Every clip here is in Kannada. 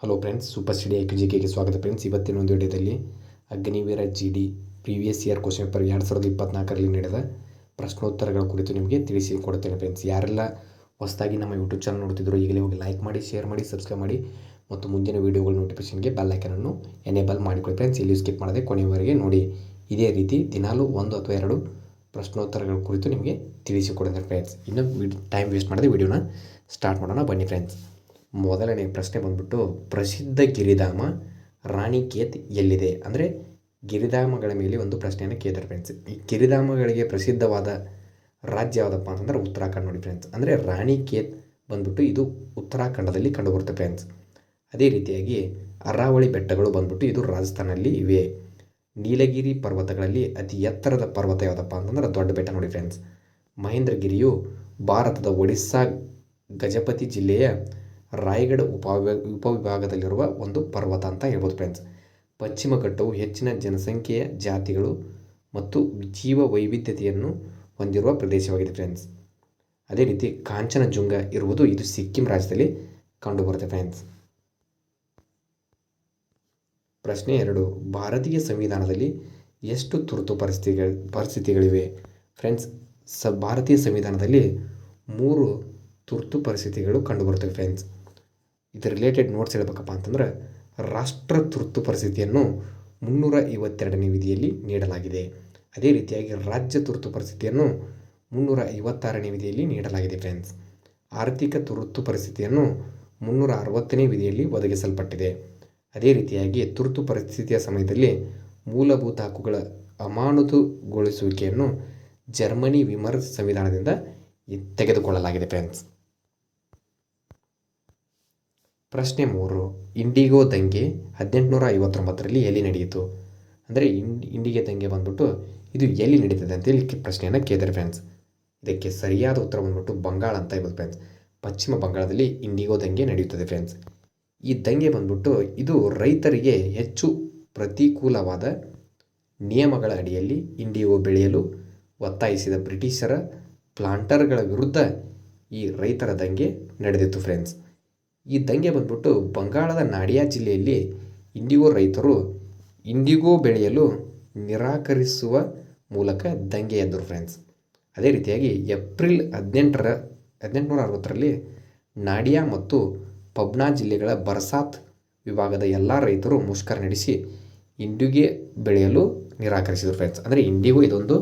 ಹಲೋ ಫ್ರೆಂಡ್ಸ್ ಸೂಪರ್ ಸ್ಟಡಿ ಕೆಗೆ ಸ್ವಾಗತ ಫ್ರೆಂಡ್ಸ್ ಇವತ್ತಿನ ಒಂದು ವಿಡಿಯೋದಲ್ಲಿ Agniveer G D previous year question paper ಎರಡು ಸಾವಿರದ ಇಪ್ಪತ್ನಾಲ್ಕರಲ್ಲಿ ನಡೆದ ಪ್ರಶ್ನೋತ್ತರಗಳ ಕುರಿತು ನಿಮಗೆ ತಿಳಿಸಿ ಕೊಡುತ್ತೇನೆ ಫ್ರೆಂಡ್ಸ್ ಯಾರೆಲ್ಲ ಹೊಸದಾಗಿ ನಮ್ಮ ಯೂಟ್ಯೂಬ್ ಚಾನಲ್ ನೋಡ್ತಿದ್ರು ಈಗಲೇ ಹೋಗಿ ಲೈಕ್ ಮಾಡಿ ಶೇರ್ ಮಾಡಿ ಸಬ್ಸ್ಕ್ರೈಬ್ ಮಾಡಿ ಮತ್ತು ಮುಂದಿನ ವೀಡಿಯೋಗಳ ನೋಟಿಫಿಕೇಷನ್ಗೆ ಬೆಲ್ ಐಕನನ್ನು ಎನೇಬಲ್ ಮಾಡಿಕೊಳ್ಳಿ ಫ್ರೆಂಡ್ಸ್ ಇಲ್ಲಿ ಸ್ಕಿಪ್ ಮಾಡದೆ ಕೊನೆಯವರೆಗೆ ನೋಡಿ. ಇದೇ ರೀತಿ ದಿನಾಲೂ ಒಂದು ಅಥವಾ ಎರಡು ಪ್ರಶ್ನೋತ್ತರಗಳ ಕುರಿತು ನಿಮಗೆ ತಿಳಿಸಿಕೊಡುತ್ತೇನೆ ಫ್ರೆಂಡ್ಸ್ ಇನ್ನೂ ಟೈಮ್ ವೇಸ್ಟ್ ಮಾಡದೆ ವಿಡಿಯೋನ ಸ್ಟಾರ್ಟ್ ಮಾಡೋಣ. ಬನ್ನಿ ಫ್ರೆಂಡ್ಸ್ ಮೊದಲನೇ ಪ್ರಶ್ನೆ ಬಂದ್ಬಿಟ್ಟು, ಪ್ರಸಿದ್ಧ ಗಿರಿಧಾಮ ರಾಣಿಕೇತ್ ಎಲ್ಲಿದೆ? ಅಂದರೆ, ಗಿರಿಧಾಮಗಳ ಮೇಲೆ ಒಂದು ಪ್ರಶ್ನೆಯನ್ನು ಕೇಳ್ತಾರೆ ಫ್ರೆಂಡ್ಸ್ ಈ ಗಿರಿಧಾಮಗಳಿಗೆ ಪ್ರಸಿದ್ಧವಾದ ರಾಜ್ಯ ಯಾವುದಪ್ಪ ಅಂತಂದ್ರೆ ಉತ್ತರಾಖಂಡ್ ನೋಡಿ ಫ್ರೆಂಡ್ಸ್ ಅಂದರೆ, ರಾಣಿಕೇತ್ ಬಂದ್ಬಿಟ್ಟು ಇದು ಉತ್ತರಾಖಂಡದಲ್ಲಿ ಕಂಡುಬರುತ್ತೆ ಫ್ರೆಂಡ್ಸ್ ಅದೇ ರೀತಿಯಾಗಿ ಅರಾವಳಿ ಬೆಟ್ಟಗಳು ಬಂದ್ಬಿಟ್ಟು ಇದು ರಾಜಸ್ಥಾನಲ್ಲಿ ಇವೆ. ನೀಲಗಿರಿ ಪರ್ವತಗಳಲ್ಲಿ ಅತಿ ಎತ್ತರದ ಪರ್ವತ ಯಾವುದಪ್ಪ ಅಂತಂದ್ರೆ ದೊಡ್ಡ ಬೆಟ್ಟ ನೋಡಿ ಫ್ರೆಂಡ್ಸ್ ಮಹೇಂದ್ರಗಿರಿಯು ಭಾರತದ ಒಡಿಸ್ಸಾ ಗಜಪತಿ ಜಿಲ್ಲೆಯ ರಾಯಗಢ ಉಪವಿಭಾಗ, ಉಪವಿಭಾಗದಲ್ಲಿರುವ ಒಂದು ಪರ್ವತ ಅಂತ ಹೇಳ್ಬೋದು ಫ್ರೆಂಡ್ಸ್ ಪಶ್ಚಿಮ ಘಟ್ಟವು ಹೆಚ್ಚಿನ ಜನಸಂಖ್ಯೆಯ ಜಾತಿಗಳು ಮತ್ತು ಜೀವ ವೈವಿಧ್ಯತೆಯನ್ನು ಹೊಂದಿರುವ ಪ್ರದೇಶವಾಗಿದೆ ಫ್ರೆಂಡ್ಸ್ ಅದೇ ರೀತಿ ಕಾಂಚನಜುಂಗ ಇರುವುದು ಇದು ಸಿಕ್ಕಿಂ ರಾಜ್ಯದಲ್ಲಿ ಕಂಡುಬರುತ್ತೆ ಫ್ರೆಂಡ್ಸ್ ಪ್ರಶ್ನೆ ಎರಡು, ಭಾರತೀಯ ಸಂವಿಧಾನದಲ್ಲಿ ಎಷ್ಟು ತುರ್ತು ಪರಿಸ್ಥಿತಿಗಳ, ಪರಿಸ್ಥಿತಿಗಳಿವೆ? ಫ್ರೆಂಡ್ಸ್ ಸ, ಭಾರತೀಯ ಸಂವಿಧಾನದಲ್ಲಿ ಮೂರು ತುರ್ತು ಪರಿಸ್ಥಿತಿಗಳು ಕಂಡುಬರುತ್ತವೆ ಫ್ರೆಂಡ್ಸ್ ಇದರ ರಿಲೇಟೆಡ್ ನೋಟ್ಸ್ ಹೇಳಬೇಕಪ್ಪ ಅಂತಂದ್ರೆ ರಾಷ್ಟ್ರ ತುರ್ತು ಪರಿಸ್ಥಿತಿಯನ್ನು ಮುನ್ನೂರ ಐವತ್ತೆರಡನೇ ವಿಧಿಯಲ್ಲಿ ನೀಡಲಾಗಿದೆ. ಅದೇ ರೀತಿಯಾಗಿ ರಾಜ್ಯ ತುರ್ತು ಪರಿಸ್ಥಿತಿಯನ್ನು ಮುನ್ನೂರ ಐವತ್ತಾರನೇ ವಿಧಿಯಲ್ಲಿ ನೀಡಲಾಗಿದೆ ಫ್ರೆಂಡ್ಸ್ ಆರ್ಥಿಕ ತುರ್ತು ಪರಿಸ್ಥಿತಿಯನ್ನು ಮುನ್ನೂರ ಅರವತ್ತನೇ ವಿಧಿಯಲ್ಲಿ ಒದಗಿಸಲ್ಪಟ್ಟಿದೆ. ಅದೇ ರೀತಿಯಾಗಿ ತುರ್ತು ಪರಿಸ್ಥಿತಿಯ ಸಮಯದಲ್ಲಿ ಮೂಲಭೂತ ಹಕ್ಕುಗಳ ಅಮಾನತುಗೊಳಿಸುವಿಕೆಯನ್ನು ಜರ್ಮನಿ ವಿಮರ್ ಸಂವಿಧಾನದಿಂದ ತೆಗೆದುಕೊಳ್ಳಲಾಗಿದೆ ಫ್ರೆಂಡ್ಸ್ ಪ್ರಶ್ನೆ ಮೂರು, ಇಂಡಿಗೋ ದಂಗೆ ಹದಿನೆಂಟುನೂರ ಐವತ್ತೊಂಬತ್ತರಲ್ಲಿ ಎಲ್ಲಿ ನಡೆಯಿತು? ಅಂದರೆ ಇಂಡ್, ಇಂಡಿಗೆ ದಂಗೆ ಬಂದ್ಬಿಟ್ಟು ಇದು ಎಲ್ಲಿ ನಡೀತದೆ ಅಂತೇಳಿ ಪ್ರಶ್ನೆಯನ್ನು ಕೇಳಿದ್ದಾರೆ ಫ್ರೆಂಡ್ಸ್ ಇದಕ್ಕೆ ಸರಿಯಾದ ಉತ್ತರ ಬಂದ್ಬಿಟ್ಟು ಬಂಗಾಳ ಅಂತ ಇರ್ಬೋದು ಫ್ರೆಂಡ್ಸ್ ಪಶ್ಚಿಮ ಬಂಗಾಳದಲ್ಲಿ ಇಂಡಿಗೋ ದಂಗೆ ನಡೆಯುತ್ತದೆ ಫ್ರೆಂಡ್ಸ್ ಈ ದಂಗೆ ಬಂದ್ಬಿಟ್ಟು ಇದು ರೈತರಿಗೆ ಹೆಚ್ಚು ಪ್ರತಿಕೂಲವಾದ ನಿಯಮಗಳ ಅಡಿಯಲ್ಲಿ ಇಂಡಿಗೋ ಬೆಳೆಯಲು ಒತ್ತಾಯಿಸಿದ ಬ್ರಿಟಿಷರ ಪ್ಲಾಂಟರ್ಗಳ ವಿರುದ್ಧ ಈ ರೈತರ ದಂಗೆ ನಡೆದಿತ್ತು ಫ್ರೆಂಡ್ಸ್ ಈ ದಂಗೆ ಬಂದ್ಬಿಟ್ಟು ಬಂಗಾಳದ ನಾಡಿಯಾ ಜಿಲ್ಲೆಯಲ್ಲಿ ಇಂಡಿಗೋ ರೈತರು ಇಂಡಿಗೋ ಬೆಳೆಯಲು ನಿರಾಕರಿಸುವ ಮೂಲಕ ದಂಗೆ ಎದ್ದರು ಫ್ರೆಂಡ್ಸ್ ಅದೇ ರೀತಿಯಾಗಿ ಏಪ್ರಿಲ್ ಹದಿನೆಂಟರ, ಹದಿನೆಂಟುನೂರ ಅರವತ್ತರಲ್ಲಿ ನಾಡಿಯಾ ಮತ್ತು ಪಬ್ನಾ ಜಿಲ್ಲೆಗಳ ಬರ್ಸಾತ್ ವಿಭಾಗದ ಎಲ್ಲ ರೈತರು ಮುಷ್ಕರ ನಡೆಸಿ ಇಂಡಿಗೆ ಬೆಳೆಯಲು ನಿರಾಕರಿಸಿದರು ಫ್ರೆಂಡ್ಸ್ ಅಂದರೆ ಇಂಡಿಗೋ ಇದೊಂದು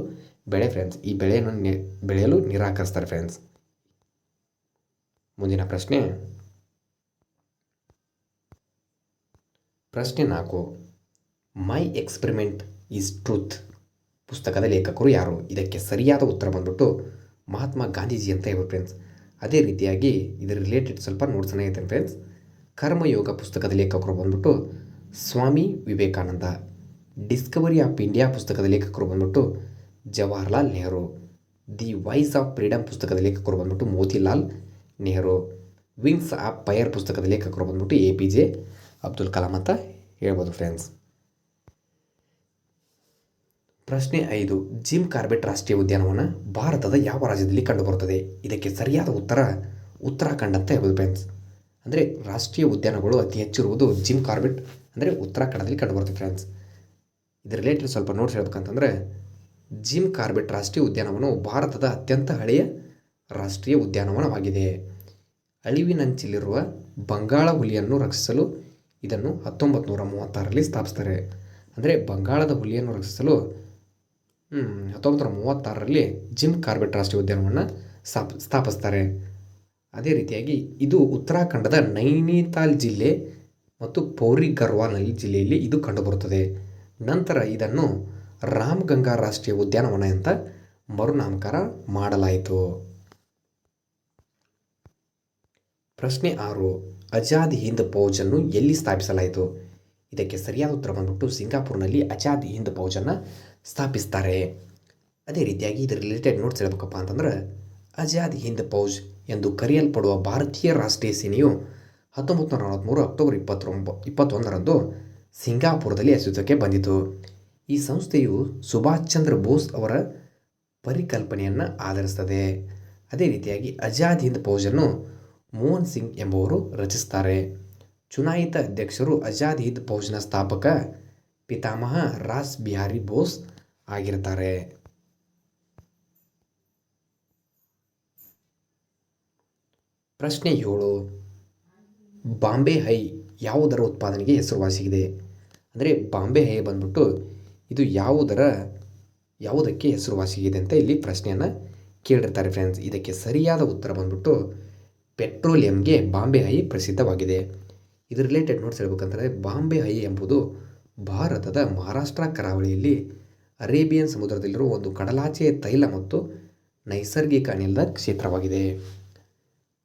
ಬೆಳೆ ಫ್ರೆಂಡ್ಸ್ ಈ ಬೆಳೆಯನ್ನು ಬೆಳೆಯಲು ನಿರಾಕರಿಸ್ತಾರೆ ಫ್ರೆಂಡ್ಸ್ ಮುಂದಿನ ಪ್ರಶ್ನೆ ಪ್ರಶ್ನೆ ನಾಲ್ಕು ಮೈ ಎಕ್ಸ್ಪೆರಿಮೆಂಟ್ ಈಸ್ ಟ್ರೂತ್ ಪುಸ್ತಕದ ಲೇಖಕರು ಯಾರು? ಇದಕ್ಕೆ ಸರಿಯಾದ ಉತ್ತರ ಬಂದ್ಬಿಟ್ಟು ಮಹಾತ್ಮ ಗಾಂಧೀಜಿ ಅಂತ ಹೇಳ್ಬೋದು ಫ್ರೆಂಡ್ಸ್ ಅದೇ ರೀತಿಯಾಗಿ ಇದರ ರಿಲೇಟೆಡ್ ಸ್ವಲ್ಪ ನೋಡ್ಸೋಣ ಹೇಳ್ತೇನೆ ಫ್ರೆಂಡ್ಸ್ ಕರ್ಮಯೋಗ ಪುಸ್ತಕದ ಲೇಖಕರು ಬಂದ್ಬಿಟ್ಟು Swami Vivekananda. Discovery of India ಪುಸ್ತಕದ ಲೇಖಕರು ಬಂದ್ಬಿಟ್ಟು Jawaharlal Nehru. The voice of freedom ಪುಸ್ತಕದ ಲೇಖಕರು ಬಂದ್ಬಿಟ್ಟು Motilal Nehru. Wings of fire ಪುಸ್ತಕದ ಲೇಖಕರು ಬಂದ್ಬಿಟ್ಟು A P J. Abdul Kalam ಅಂತ ಹೇಳ್ಬೋದು ಫ್ರೆಂಡ್ಸ್ ಪ್ರಶ್ನೆ ಐದು ಜಿಮ್ ಕಾರ್ಬೆಟ್ ರಾಷ್ಟ್ರೀಯ ಉದ್ಯಾನವನ ಭಾರತದ ಯಾವ ರಾಜ್ಯದಲ್ಲಿ ಕಂಡುಬರುತ್ತದೆ? ಇದಕ್ಕೆ ಸರಿಯಾದ ಉತ್ತರ ಉತ್ತರಾಖಂಡ್ ಅಂತ ಹೇಳ್ಬೋದು ಫ್ರೆಂಡ್ಸ್ ಅಂದರೆ ರಾಷ್ಟ್ರೀಯ ಉದ್ಯಾನಗಳು ಅತಿ ಹೆಚ್ಚಿರುವುದು ಜಿಮ್ ಕಾರ್ಬೆಟ್ ಅಂದರೆ ಉತ್ತರಾಖಂಡದಲ್ಲಿ ಕಂಡುಬರುತ್ತೆ ಫ್ರೆಂಡ್ಸ್ ಇದರ ರಿಲೇಟೆಡ್ ಸ್ವಲ್ಪ ನೋಟ್ಸ್ ಹೇಳ್ಬೇಕಂತಂದರೆ ಜಿಮ್ ಕಾರ್ಬೆಟ್ ರಾಷ್ಟ್ರೀಯ ಉದ್ಯಾನವನವು ಭಾರತದ ಅತ್ಯಂತ ಹಳೆಯ ರಾಷ್ಟ್ರೀಯ ಉದ್ಯಾನವನವಾಗಿದೆ. ಅಳಿವಿನಂಚಿಲಿರುವ ಬಂಗಾಳ ಹುಲಿಯನ್ನು ರಕ್ಷಿಸಲು ಇದನ್ನು ಹತ್ತೊಂಬತ್ತು ನೂರ ಮೂವತ್ತಾರರಲ್ಲಿ ಸ್ಥಾಪಿಸ್ತಾರೆ. ಅಂದರೆ ಬಂಗಾಳದ ಹುಲಿಯನ್ನು ರಕ್ಷಿಸಲು ಹತ್ತೊಂಬತ್ತು ನೂರ ಮೂವತ್ತಾರರಲ್ಲಿ ಜಿಮ್ ಕಾರ್ಬೆಟ್ ರಾಷ್ಟ್ರೀಯ ಉದ್ಯಾನವನ್ನು ಸ್ಥಾಪ, ಸ್ಥಾಪಿಸ್ತಾರೆ. ಅದೇ ರೀತಿಯಾಗಿ ಇದು ಉತ್ತರಾಖಂಡದ ನೈನಿತಾಲ್ ಜಿಲ್ಲೆ ಮತ್ತು ಪೌರಿ ಗರ್ವಾನಲ್ಲಿ ಜಿಲ್ಲೆಯಲ್ಲಿ ಇದು ಕಂಡುಬರುತ್ತದೆ. ನಂತರ ಇದನ್ನು ರಾಮ್ ಗಂಗಾ ರಾಷ್ಟ್ರೀಯ ಉದ್ಯಾನವನ ಅಂತ ಮರುನಾಮಕರಣ ಮಾಡಲಾಯಿತು. ಪ್ರಶ್ನೆ ಆರು, ಅಜಾದ್ ಹಿಂದ್ ಫೌಜನ್ನು ಎಲ್ಲಿ ಸ್ಥಾಪಿಸಲಾಯಿತು? ಇದಕ್ಕೆ ಸರಿಯಾದ ಉತ್ತರ ಬಂದ್ಬಿಟ್ಟು ಸಿಂಗಾಪುರ್ನಲ್ಲಿ ಅಜಾದ್ ಹಿಂದ್ ಫೌಜನ್ನು ಸ್ಥಾಪಿಸ್ತಾರೆ. ಅದೇ ರೀತಿಯಾಗಿ ಇದರ ರಿಲೇಟೆಡ್ ನೋಟ್ಸ್ ಹೇಳ್ಬೇಕಪ್ಪ ಅಂತಂದ್ರೆ, ಅಜಾದ್ ಹಿಂದ್ ಫೌಜ್ ಎಂದು ಕರೆಯಲ್ಪಡುವ ಭಾರತೀಯ ರಾಷ್ಟ್ರೀಯ ಸೇನೆಯು ಹತ್ತೊಂಬತ್ತು ನೂರ ನಲವತ್ತ್ಮೂರು ಅಕ್ಟೋಬರ್ ಇಪ್ಪತ್ತೊಂಬ, ಇಪ್ಪತ್ತೊಂದರಂದು ಸಿಂಗಾಪುರದಲ್ಲಿ ಅಸ್ತಿತ್ವಕ್ಕೆ ಬಂದಿತು. ಈ ಸಂಸ್ಥೆಯು ಸುಭಾಷ್ ಚಂದ್ರ ಬೋಸ್ ಅವರ ಪರಿಕಲ್ಪನೆಯನ್ನು ಆಧರಿಸ್ತದೆ. ಅದೇ ರೀತಿಯಾಗಿ ಅಜಾದ್ ಹಿಂದ್ ಫೌಜನ್ನು ಮೋಹನ್ ಸಿಂಗ್ ಎಂಬುವರು ರಚಿಸ್ತಾರೆ. ಚುನಾಯಿತ ಅಧ್ಯಕ್ಷರು ಅಜಾದ್ ಹಿಂದ್ ಫೌಜ್ನ ಸ್ಥಾಪಕ ಪಿತಾಮಹ ರಾಸ್ ಬಿಹಾರಿ ಬೋಸ್ ಆಗಿರ್ತಾರೆ ಪ್ರಶ್ನೆ ಏಳು. ಬಾಂಬೆ ಹೈ ಯಾವುದರ ಉತ್ಪಾದನೆಗೆ ಹೆಸರುವಾಸಿಯಾಗಿದೆ? ಅಂದರೆ ಬಾಂಬೆ ಹೈ ಬಂದ್ಬಿಟ್ಟು ಇದು ಯಾವುದರ, ಯಾವುದಕ್ಕೆ ಹೆಸರುವಾಸಿಯಾಗಿದೆ ಅಂತ ಇಲ್ಲಿ ಪ್ರಶ್ನೆಯನ್ನು ಕೇಳಿರ್ತಾರೆ ಫ್ರೆಂಡ್ಸ್ ಇದಕ್ಕೆ ಸರಿಯಾದ ಉತ್ತರ ಬಂದ್ಬಿಟ್ಟು ಪೆಟ್ರೋಲಿಯಂಗೆ ಬಾಂಬೆ ಹೈ ಪ್ರಸಿದ್ಧವಾಗಿದೆ. ಇದ್ರ ರಿಲೇಟೆಡ್ ನೋಟ್ಸ್ ಹೇಳ್ಬೇಕಂತಂದರೆ ಬಾಂಬೆ ಹೈ ಎಂಬುದು ಭಾರತದ ಮಹಾರಾಷ್ಟ್ರ ಕರಾವಳಿಯಲ್ಲಿ ಅರೇಬಿಯನ್ ಸಮುದ್ರದಲ್ಲಿರುವ ಒಂದು ಕಡಲಾಚೆಯ ತೈಲ ಮತ್ತು ನೈಸರ್ಗಿಕ ಅನಿಲದ ಕ್ಷೇತ್ರವಾಗಿದೆ.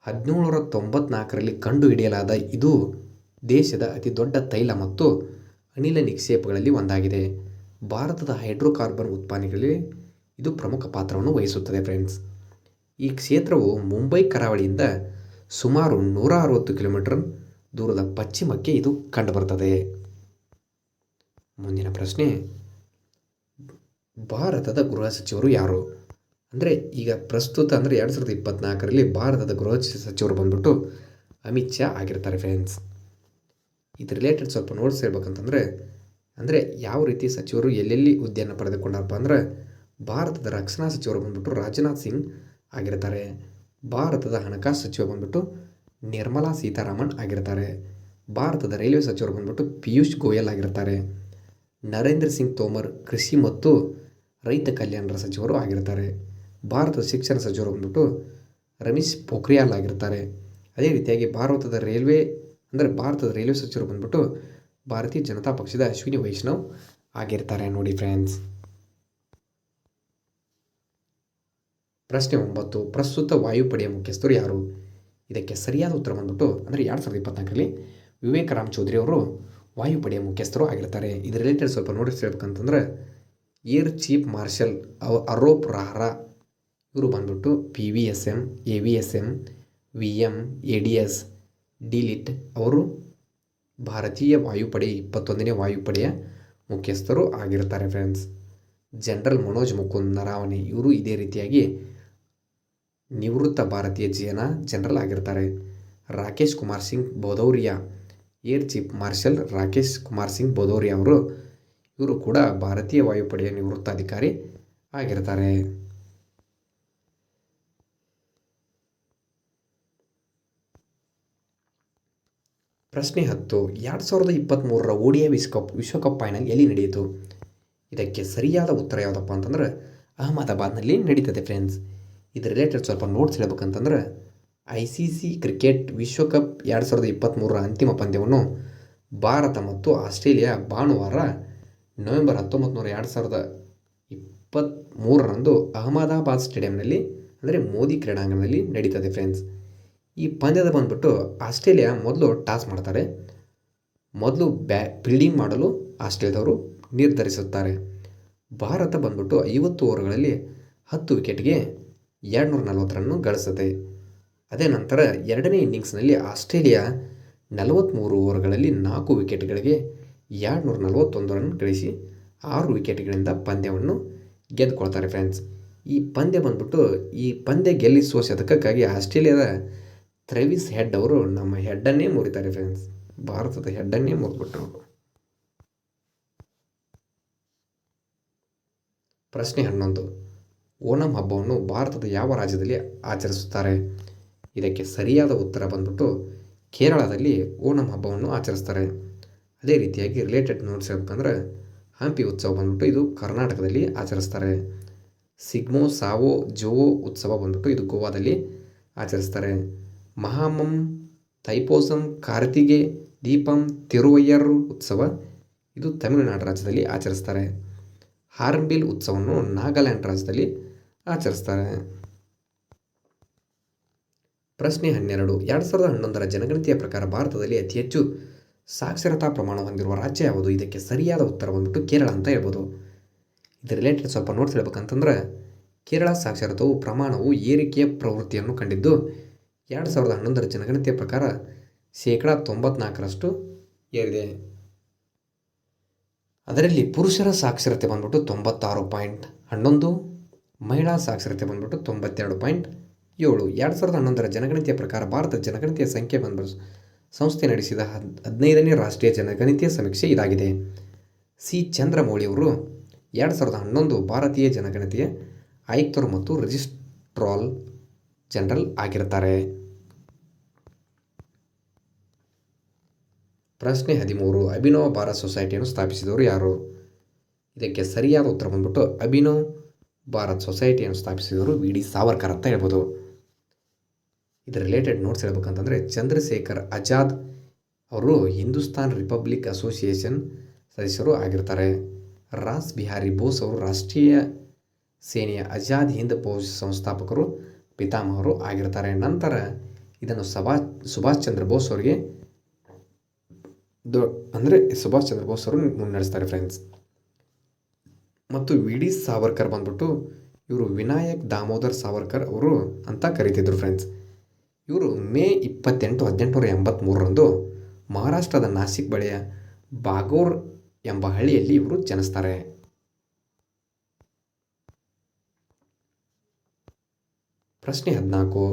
ಹದಿನೇಳುನೂರ ತೊಂಬತ್ನಾಲ್ಕರಲ್ಲಿ ಕಂಡುಹಿಡಿಯಲಾದ ಇದು ದೇಶದ ಅತಿ ದೊಡ್ಡ ತೈಲ ಮತ್ತು ಅನಿಲ ನಿಕ್ಷೇಪಗಳಲ್ಲಿ ಒಂದಾಗಿದೆ. ಭಾರತದ ಹೈಡ್ರೋಕಾರ್ಬನ್ ಉತ್ಪಾದನೆಗಳಲ್ಲಿ ಇದು ಪ್ರಮುಖ ಪಾತ್ರವನ್ನು ವಹಿಸುತ್ತದೆ ಫ್ರೆಂಡ್ಸ್ ಈ ಕ್ಷೇತ್ರವು ಮುಂಬೈ ಕರಾವಳಿಯಿಂದ ಸುಮಾರು ನೂರ ಅರವತ್ತು ಕಿಲೋಮೀಟರ್ ದೂರದ ಪಶ್ಚಿಮಕ್ಕೆ ಇದು ಕಂಡುಬರ್ತದೆ ಮುಂದಿನ ಪ್ರಶ್ನೆ, ಭಾರತದ ಗೃಹ ಸಚಿವರು ಯಾರು? ಅಂದರೆ ಈಗ ಪ್ರಸ್ತುತ ಅಂದರೆ ಎರಡು ಸಾವಿರದ ಇಪ್ಪತ್ತ್ನಾಲ್ಕರಲ್ಲಿ ಭಾರತದ ಗೃಹ ಸಚಿವರು ಬಂದ್ಬಿಟ್ಟು ಅಮಿತ್ ಶಾ ಆಗಿರ್ತಾರೆ ಫ್ರೆಂಡ್ಸ್ ಇದು ರಿಲೇಟೆಡ್ ಸ್ವಲ್ಪ ನೋಟ್ಸ್ ಹೇಳ್ಬೇಕಂತಂದರೆ, ಅಂದರೆ ಯಾವ ರೀತಿ ಸಚಿವರು ಎಲ್ಲೆಲ್ಲಿ ಹುದ್ದೆಯನ್ನು ಪಡೆದುಕೊಂಡಾರಪ್ಪ ಅಂದ್ರೆ ಭಾರತದ ರಕ್ಷಣಾ ಸಚಿವರು ಬಂದ್ಬಿಟ್ಟು ರಾಜನಾಥ್ ಸಿಂಗ್ ಆಗಿರ್ತಾರೆ. ಭಾರತದ ಹಣಕಾಸು ಸಚಿವ ಬಂದ್ಬಿಟ್ಟು ನಿರ್ಮಲಾ ಸೀತಾರಾಮನ್ ಆಗಿರ್ತಾರೆ. ಭಾರತದ ರೈಲ್ವೆ ಸಚಿವರು ಬಂದ್ಬಿಟ್ಟು ಪಿಯೂಷ್ ಗೋಯಲ್ ಆಗಿರ್ತಾರೆ. ನರೇಂದ್ರ ಸಿಂಗ್ ತೋಮರ್ ಕೃಷಿ ಮತ್ತು ರೈತ ಕಲ್ಯಾಣರ ಸಚಿವರು ಆಗಿರ್ತಾರೆ. ಭಾರತದ ಶಿಕ್ಷಣ ಸಚಿವರು ಬಂದ್ಬಿಟ್ಟು ರಮೇಶ್ ಪೋಖ್ರಿಯಾಲ್ ಆಗಿರ್ತಾರೆ. ಅದೇ ರೀತಿಯಾಗಿ ಭಾರತದ ರೈಲ್ವೆ ಅಂದರೆ ಭಾರತದ ರೈಲ್ವೆ ಸಚಿವರು ಬಂದ್ಬಿಟ್ಟು ಭಾರತೀಯ ಜನತಾ ಪಕ್ಷದ ಅಶ್ವಿನಿ ವೈಷ್ಣವ್ ಆಗಿರ್ತಾರೆ ನೋಡಿ ಫ್ರೆಂಡ್ಸ್ ಪ್ರಶ್ನೆ ಒಂಬತ್ತು, ಪ್ರಸ್ತುತ ವಾಯುಪಡೆಯ ಮುಖ್ಯಸ್ಥರು ಯಾರು? ಇದಕ್ಕೆ ಸರಿಯಾದ ಉತ್ತರ ಬಂದ್ಬಿಟ್ಟು, ಅಂದರೆ ಎರಡು ಸಾವಿರದ ಇಪ್ಪತ್ನಾಲ್ಕರಲ್ಲಿ ವಿವೇಕರಾಮ್ ಚೌಧರಿ ಅವರು ವಾಯುಪಡೆಯ ಮುಖ್ಯಸ್ಥರು ಆಗಿರ್ತಾರೆ. ಇದು ರಿಲೇಟೆಡ್ ಸ್ವಲ್ಪ ನೋಟಿಸ್ ಹೇಳ್ಬೇಕಂತಂದ್ರೆ, ಏರ್ ಚೀಫ್ ಮಾರ್ಷಲ್ ಅವ ಅರೋಪ್ ರಾಹ್ರಾ ಇವರು ಬಂದ್ಬಿಟ್ಟು P V S M A V S M V M A D S DLitt ಅವರು ಭಾರತೀಯ ವಾಯುಪಡೆ, ಇಪ್ಪತ್ತೊಂದನೇ ವಾಯುಪಡೆಯ ಮುಖ್ಯಸ್ಥರು ಆಗಿರ್ತಾರೆ ಫ್ರೆಂಡ್ಸ್ ಜನರಲ್ ಮನೋಜ್ ಮುಕುಂದ್ ನರಾವಣೆ ಇವರು ಇದೇ ರೀತಿಯಾಗಿ ನಿವೃತ್ತ ಭಾರತೀಯ ಸೇನಾ ಜನರಲ್ ಆಗಿರ್ತಾರೆ. Rakesh Kumar Singh Bhadauria. Air chief marshal Rakesh Kumar Singh Bhadauria ಅವರು ಇವರು ಕೂಡ ಭಾರತೀಯ ವಾಯುಪಡೆಯ ನಿವೃತ್ತ ಅಧಿಕಾರಿ ಆಗಿರ್ತಾರೆ. ಪ್ರಶ್ನೆ ಹತ್ತು, ಎರಡು ಸಾವಿರದ ಇಪ್ಪತ್ತ್ಮೂರರ ಓಡಿಯಾ ವಿಶ್ವಕಪ್ ವಿಶ್ವಕಪ್ ಫೈನಲ್ ಎಲ್ಲಿ ನಡೆಯಿತು? ಇದಕ್ಕೆ ಸರಿಯಾದ ಉತ್ತರ ಯಾವುದಪ್ಪ ಅಂತಂದರೆ ಅಹಮದಾಬಾದ್ನಲ್ಲಿ ನಡೀತದೆ ಫ್ರೆಂಡ್ಸ್. ಇದು ರಿಲೇಟೆಡ್ ಸ್ವಲ್ಪ ನೋಟ್ಸ್ ಹೇಳ್ಬೇಕಂತಂದ್ರೆ ಐ ಸಿ ಸಿ ಕ್ರಿಕೆಟ್ ವಿಶ್ವಕಪ್ ಎರಡು ಸಾವಿರದ ಇಪ್ಪತ್ತ್ಮೂರರ ಅಂತಿಮ ಪಂದ್ಯವನ್ನು ಭಾರತ ಮತ್ತು ಆಸ್ಟ್ರೇಲಿಯಾ ಭಾನುವಾರ ನವೆಂಬರ್ ಹತ್ತೊಂಬತ್ತು ನೂರ ಎರಡು ಸಾವಿರದ ಇಪ್ಪತ್ತ್ಮೂರರಂದು ಅಹಮದಾಬಾದ್ ಸ್ಟೇಡಿಯಂನಲ್ಲಿ, ಅಂದರೆ ಮೋದಿ ಕ್ರೀಡಾಂಗಣದಲ್ಲಿ ನಡೀತದೆ ಫ್ರೆಂಡ್ಸ್ ಈ ಪಂದ್ಯದ ಬಂದ್ಬಿಟ್ಟು ಆಸ್ಟ್ರೇಲಿಯಾ ಮೊದಲು ಟಾಸ್ ಮಾಡ್ತಾರೆ. ಮೊದಲು ಬ್ಯಾ ಫೀಲ್ಡಿಂಗ್ ಮಾಡಲು ಆಸ್ಟ್ರೇಲಿಯಾದವರು ನಿರ್ಧರಿಸುತ್ತಾರೆ. ಭಾರತ ಬಂದ್ಬಿಟ್ಟು ಐವತ್ತು ಓವರ್ಗಳಲ್ಲಿ ಹತ್ತು ವಿಕೆಟ್ಗೆ ಎರಡುನೂರ ನಲವತ್ತು ರನ್ನು ಗಳಿಸುತ್ತೆ. ಅದೇ ನಂತರ ಎರಡನೇ ಇನ್ನಿಂಗ್ಸ್ನಲ್ಲಿ ಆಸ್ಟ್ರೇಲಿಯಾ ನಲವತ್ತ್ಮೂರು ಓವರ್ಗಳಲ್ಲಿ ನಾಲ್ಕು ವಿಕೆಟ್ಗಳಿಗೆ ಎರಡುನೂರ ನಲವತ್ತೊಂದು ರನ್ ಗಳಿಸಿ ಆರು ವಿಕೆಟ್ಗಳಿಂದ ಪಂದ್ಯವನ್ನು ಗೆದ್ದುಕೊಳ್ತಾರೆ ಫ್ರೆಂಡ್ಸ್. ಈ ಪಂದ್ಯ ಬಂದ್ಬಿಟ್ಟು ಈ ಪಂದ್ಯ ಗೆಲ್ಲಿಸುವ ಶತಕಕ್ಕಾಗಿ ಆಸ್ಟ್ರೇಲಿಯಾದ ಥ್ರೆವಿಸ್ ಹೆಡ್ ಅವರು ನಮ್ಮ ಹೆಡ್ಡನ್ನೇ ಮುರಿತಾರೆ ಫ್ರೆಂಡ್ಸ್. ಭಾರತದ ಹೆಡ್ಡನ್ನೇ ಮುರಿದ್ಬಿಟ್ರು. ಪ್ರಶ್ನೆ ಹನ್ನೊಂದು. ಓಣಂ ಹಬ್ಬವನ್ನು ಭಾರತದ ಯಾವ ರಾಜ್ಯದಲ್ಲಿ ಆಚರಿಸುತ್ತಾರೆ? ಇದಕ್ಕೆ ಸರಿಯಾದ ಉತ್ತರ ಬಂದ್ಬಿಟ್ಟು ಕೇರಳದಲ್ಲಿ ಓಣಂ ಹಬ್ಬವನ್ನು ಆಚರಿಸ್ತಾರೆ. ಅದೇ ರೀತಿಯಾಗಿ ರಿಲೇಟೆಡ್ ನೋಟ್ಸ್ ಹೇಳ್ಬೇಕಂದ್ರೆ ಹಂಪಿ ಉತ್ಸವ ಬಂದ್ಬಿಟ್ಟು ಇದು ಕರ್ನಾಟಕದಲ್ಲಿ ಆಚರಿಸ್ತಾರೆ. ಸಿಗ್ಮೋ, ಸಾವೋ, ಜೋವೋ ಉತ್ಸವ ಬಂದ್ಬಿಟ್ಟು ಇದು ಗೋವಾದಲ್ಲಿ ಆಚರಿಸ್ತಾರೆ. ಮಹಾಮಂ, ತೈಪೋಸಂ, ಕಾರ್ತಿಗೆ, ದೀಪಂ, ತಿರುವಯ್ಯರ್ ಉತ್ಸವ ಇದು ತಮಿಳುನಾಡು ರಾಜ್ಯದಲ್ಲಿ ಆಚರಿಸ್ತಾರೆ. ಹಾರ್ನ್ಬಿಲ್ ಉತ್ಸವವನ್ನು ನಾಗಾಲ್ಯಾಂಡ್ ರಾಜ್ಯದಲ್ಲಿ ಆಚರಿಸ್ತಾರೆ ಪ್ರಶ್ನೆ ಹನ್ನೆರಡು. ಎರಡು ಸಾವಿರದ ಹನ್ನೊಂದರ ಜನಗಣತಿಯ ಪ್ರಕಾರ ಭಾರತದಲ್ಲಿ ಅತಿ ಹೆಚ್ಚು ಸಾಕ್ಷರತಾ ಪ್ರಮಾಣ ಹೊಂದಿರುವ ರಾಜ್ಯ ಯಾವುದು? ಇದಕ್ಕೆ ಸರಿಯಾದ ಉತ್ತರ ಬಂದ್ಬಿಟ್ಟು ಕೇರಳ ಅಂತ ಹೇಳ್ಬೋದು. ಇದು ರಿಲೇಟೆಡ್ ಸ್ವಲ್ಪ ನೋಟ್ಸ್ ಹೇಳ್ಬೇಕಂತಂದ್ರೆ, ಕೇರಳ ಸಾಕ್ಷರತಾವು ಪ್ರಮಾಣವು ಏರಿಕೆಯ ಪ್ರವೃತ್ತಿಯನ್ನು ಕಂಡಿದ್ದು, ಎರಡು ಸಾವಿರದ ಹನ್ನೊಂದರ ಜನಗಣತಿಯ ಪ್ರಕಾರ ಶೇಕಡ ತೊಂಬತ್ನಾಲ್ಕರಷ್ಟು ಏರಿದೆ. ಅದರಲ್ಲಿ ಪುರುಷರ ಸಾಕ್ಷರತೆ ಬಂದ್ಬಿಟ್ಟು ತೊಂಬತ್ತಾರು ಪಾಯಿಂಟ್ ಹನ್ನೊಂದು ಮಹಿಳಾ ಸಾಕ್ಷರತೆ ಬಂದ್ಬಿಟ್ಟು ತೊಂಬತ್ತೆರಡು ಪಾಯಿಂಟ್ ಏಳು. ಎರಡು ಸಾವಿರದ ಹನ್ನೊಂದರ ಜನಗಣತಿಯ ಪ್ರಕಾರ ಭಾರತದ ಜನಗಣತಿಯ ಸಂಖ್ಯೆ ಬಂದ್ಬಿಟ್ಟು ಸಂಸ್ಥೆ ನಡೆಸಿದ ಹದ್, ಹದಿನೈದನೇ ರಾಷ್ಟ್ರೀಯ ಜನಗಣತಿಯ ಸಮೀಕ್ಷೆ ಇದಾಗಿದೆ. ಸಿ. ಚಂದ್ರಮೌಳಿಯವರು ಎರಡು ಸಾವಿರದ ಹನ್ನೊಂದು ಭಾರತೀಯ ಜನಗಣತಿಯ ಆಯುಕ್ತರು ಮತ್ತು ರಿಜಿಸ್ಟ್ರಾಲ್ ಜನರಲ್ ಆಗಿರ್ತಾರೆ ಪ್ರಶ್ನೆ ಹದಿಮೂರು. ಅಭಿನವ ಭಾರತ್ ಸೊಸೈಟಿಯನ್ನು ಸ್ಥಾಪಿಸಿದವರು ಯಾರು? ಇದಕ್ಕೆ ಸರಿಯಾದ ಉತ್ತರ ಬಂದ್ಬಿಟ್ಟು ಅಭಿನವ್ ಭಾರತ್ ಸೊಸೈಟಿಯನ್ನು ಸ್ಥಾಪಿಸಿದವರು ವಿ ಡಿ ಸಾವರ್ಕರ್ ಅಂತ ಹೇಳ್ಬೋದು. ಇದರ ರಿಲೇಟೆಡ್ ನೋಟ್ಸ್ ಹೇಳ್ಬೇಕಂತಂದರೆ ಚಂದ್ರಶೇಖರ್ ಆಜಾದ್ ಅವರು ಹಿಂದೂಸ್ತಾನ್ ರಿಪಬ್ಲಿಕ್ ಅಸೋಸಿಯೇಷನ್ ಸದಸ್ಯರು ಆಗಿರ್ತಾರೆ. ರಾಸ್ ಬಿಹಾರಿ ಬೋಸ್ ಅವರು ರಾಷ್ಟ್ರೀಯ ಸೇನೆಯ ಆಜಾದ್ ಹಿಂದ್ ಫೌಜ್ ಸಂಸ್ಥಾಪಕರು, ಪಿತಾಮಹರು ಆಗಿರ್ತಾರೆ. ನಂತರ ಇದನ್ನು ಸಭಾ, ಸುಭಾಷ್ ಚಂದ್ರ ಬೋಸ್ ಅವರಿಗೆ ದೊ, ಅಂದರೆ ಸುಭಾಷ್ ಚಂದ್ರ ಬೋಸ್ ಅವರು ಮುನ್ನಡೆಸ್ತಾರೆ ಫ್ರೆಂಡ್ಸ್ ಮತ್ತು ವಿ ಡಿ ಸಾವರ್ಕರ್ ಬಂದ್ಬಿಟ್ಟು ಇವರು ವಿನಾಯಕ್ ದಾಮೋದರ್ ಸಾವರ್ಕರ್ ಅವರು ಅಂತ ಕರೀತಿದ್ರು ಫ್ರೆಂಡ್ಸ್ ಇವರು ಮೇ ಇಪ್ಪತ್ತೆಂಟು, ಹದಿನೆಂಟುನೂರ ಎಂಬತ್ತ್ಮೂರರಂದು ಮಹಾರಾಷ್ಟ್ರದ ನಾಸಿಕ್ ಬಳಿಯ ಬಾಗೋರ್ ಎಂಬ ಹಳ್ಳಿಯಲ್ಲಿ ಇವರು ಜನಿಸ್ತಾರೆ. ಪ್ರಶ್ನೆ ಹದಿನಾಲ್ಕು.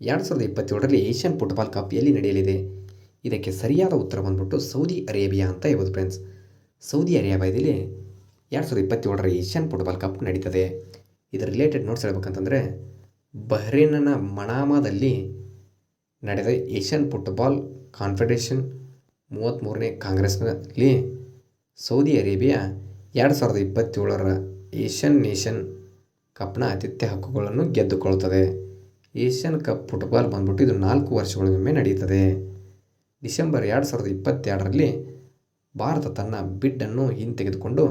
ಎರಡು ಸಾವಿರದ ಇಪ್ಪತ್ತೇಳರಲ್ಲಿ ಏಷ್ಯನ್ ಫುಟ್ಬಾಲ್ ಕಪ್ ಎಲ್ಲಿ ನಡೆಯಲಿದೆ? ಇದಕ್ಕೆ ಸರಿಯಾದ ಉತ್ತರ ಬಂದ್ಬಿಟ್ಟು ಸೌದಿ ಅರೇಬಿಯಾ ಅಂತ ಹೇಳ್ಬೋದು ಫ್ರೆಂಡ್ಸ್ ಸೌದಿ ಅರೇಬಿಯಾದಲ್ಲಿ ಎರಡು ಸಾವಿರದ ಇಪ್ಪತ್ತೇಳರ ಏಷ್ಯನ್ ಫುಟ್ಬಾಲ್ ಕಪ್ ನಡೀತದೆ. ಇದರ ರಿಲೇಟೆಡ್ ನೋಟ್ಸ್ ಹೇಳ್ಬೇಕಂತಂದರೆ, ಬಹ್ರೇನ್ನ ಮಣಾಮದಲ್ಲಿ ನಡೆದ ಏಷ್ಯನ್ ಫುಟ್ಬಾಲ್ ಕಾನ್ಫೆಡರೇಷನ್ ಮೂವತ್ತ್ಮೂರನೇ ಕಾಂಗ್ರೆಸ್ನಲ್ಲಿ ಸೌದಿ ಅರೇಬಿಯಾ ಎರಡು ಸಾವಿರದ ಇಪ್ಪತ್ತೇಳರ ಏಷ್ಯನ್ ನೇಷನ್ ಕಪ್ನ ಆತಿಥ್ಯ ಹಕ್ಕುಗಳನ್ನು ಗೆದ್ದುಕೊಳ್ಳುತ್ತದೆ ಏಷ್ಯನ್ ಕಪ್ ಫುಟ್ಬಾಲ್ ಬಂದ್ಬಿಟ್ಟು ಇದು ನಾಲ್ಕು ವರ್ಷಗಳಿಗೊಮ್ಮೆ ನಡೆಯುತ್ತದೆ. ಡಿಸೆಂಬರ್ ಎರಡು ಸಾವಿರದ ಇಪ್ಪತ್ತೆರಡರಲ್ಲಿ ಭಾರತ ತನ್ನ ಬಿಡ್ಡನ್ನು ಹಿಂತೆಗೆದುಕೊಂಡು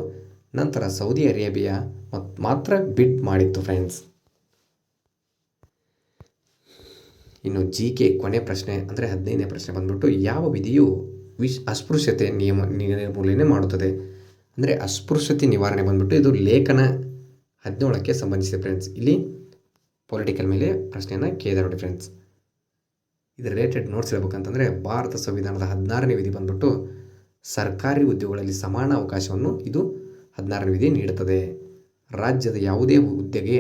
ನಂತರ ಸೌದಿ ಅರೇಬಿಯಾ ಮತ್ ಮಾತ್ರ ಬಿಡ್ ಮಾಡಿತ್ತು ಫ್ರೆಂಡ್ಸ್. ಇನ್ನು ಜಿ ಕೆ ಕೊನೆ ಪ್ರಶ್ನೆ ಅಂದರೆ ಹದಿನೈದನೇ ಪ್ರಶ್ನೆ ಬಂದ್ಬಿಟ್ಟು ಯಾವ ವಿಧಿಯು ವಿಶ್ ಅಸ್ಪೃಶ್ಯತೆ ನಿಯಮ ನಿರ್ಮೂಲನೆ ಮಾಡುತ್ತದೆ? ಅಂದರೆ ಅಸ್ಪೃಶ್ಯತೆ ನಿವಾರಣೆ ಬಂದ್ಬಿಟ್ಟು ಇದು ಲೇಖನ ಹದಿನೇಳಕ್ಕೆ ಸಂಬಂಧಿಸಿದೆ ಫ್ರೆಂಡ್ಸ್. ಇಲ್ಲಿ ಪೊಲಿಟಿಕಲ್ ಮೇಲೆ ಪ್ರಶ್ನೆಯನ್ನು ಕೇಳಿದೆ ನೋಡಿ ಫ್ರೆಂಡ್ಸ್. ಇದು ರಿಲೇಟೆಡ್ ನೋಟ್ಸ್ ಹೇಳ್ಬೇಕಂತಂದರೆ ಭಾರತ ಸಂವಿಧಾನದ ಹದಿನಾರನೇ ವಿಧಿ ಬಂದ್ಬಿಟ್ಟು ಸರ್ಕಾರಿ ಉದ್ಯೋಗಗಳಲ್ಲಿ ಸಮಾನ ಅವಕಾಶವನ್ನು ಇದು ಹದಿನಾರನೇ ವಿಧಿ ನೀಡುತ್ತದೆ. ರಾಜ್ಯದ ಯಾವುದೇ ಹುದ್ದೆಗೆ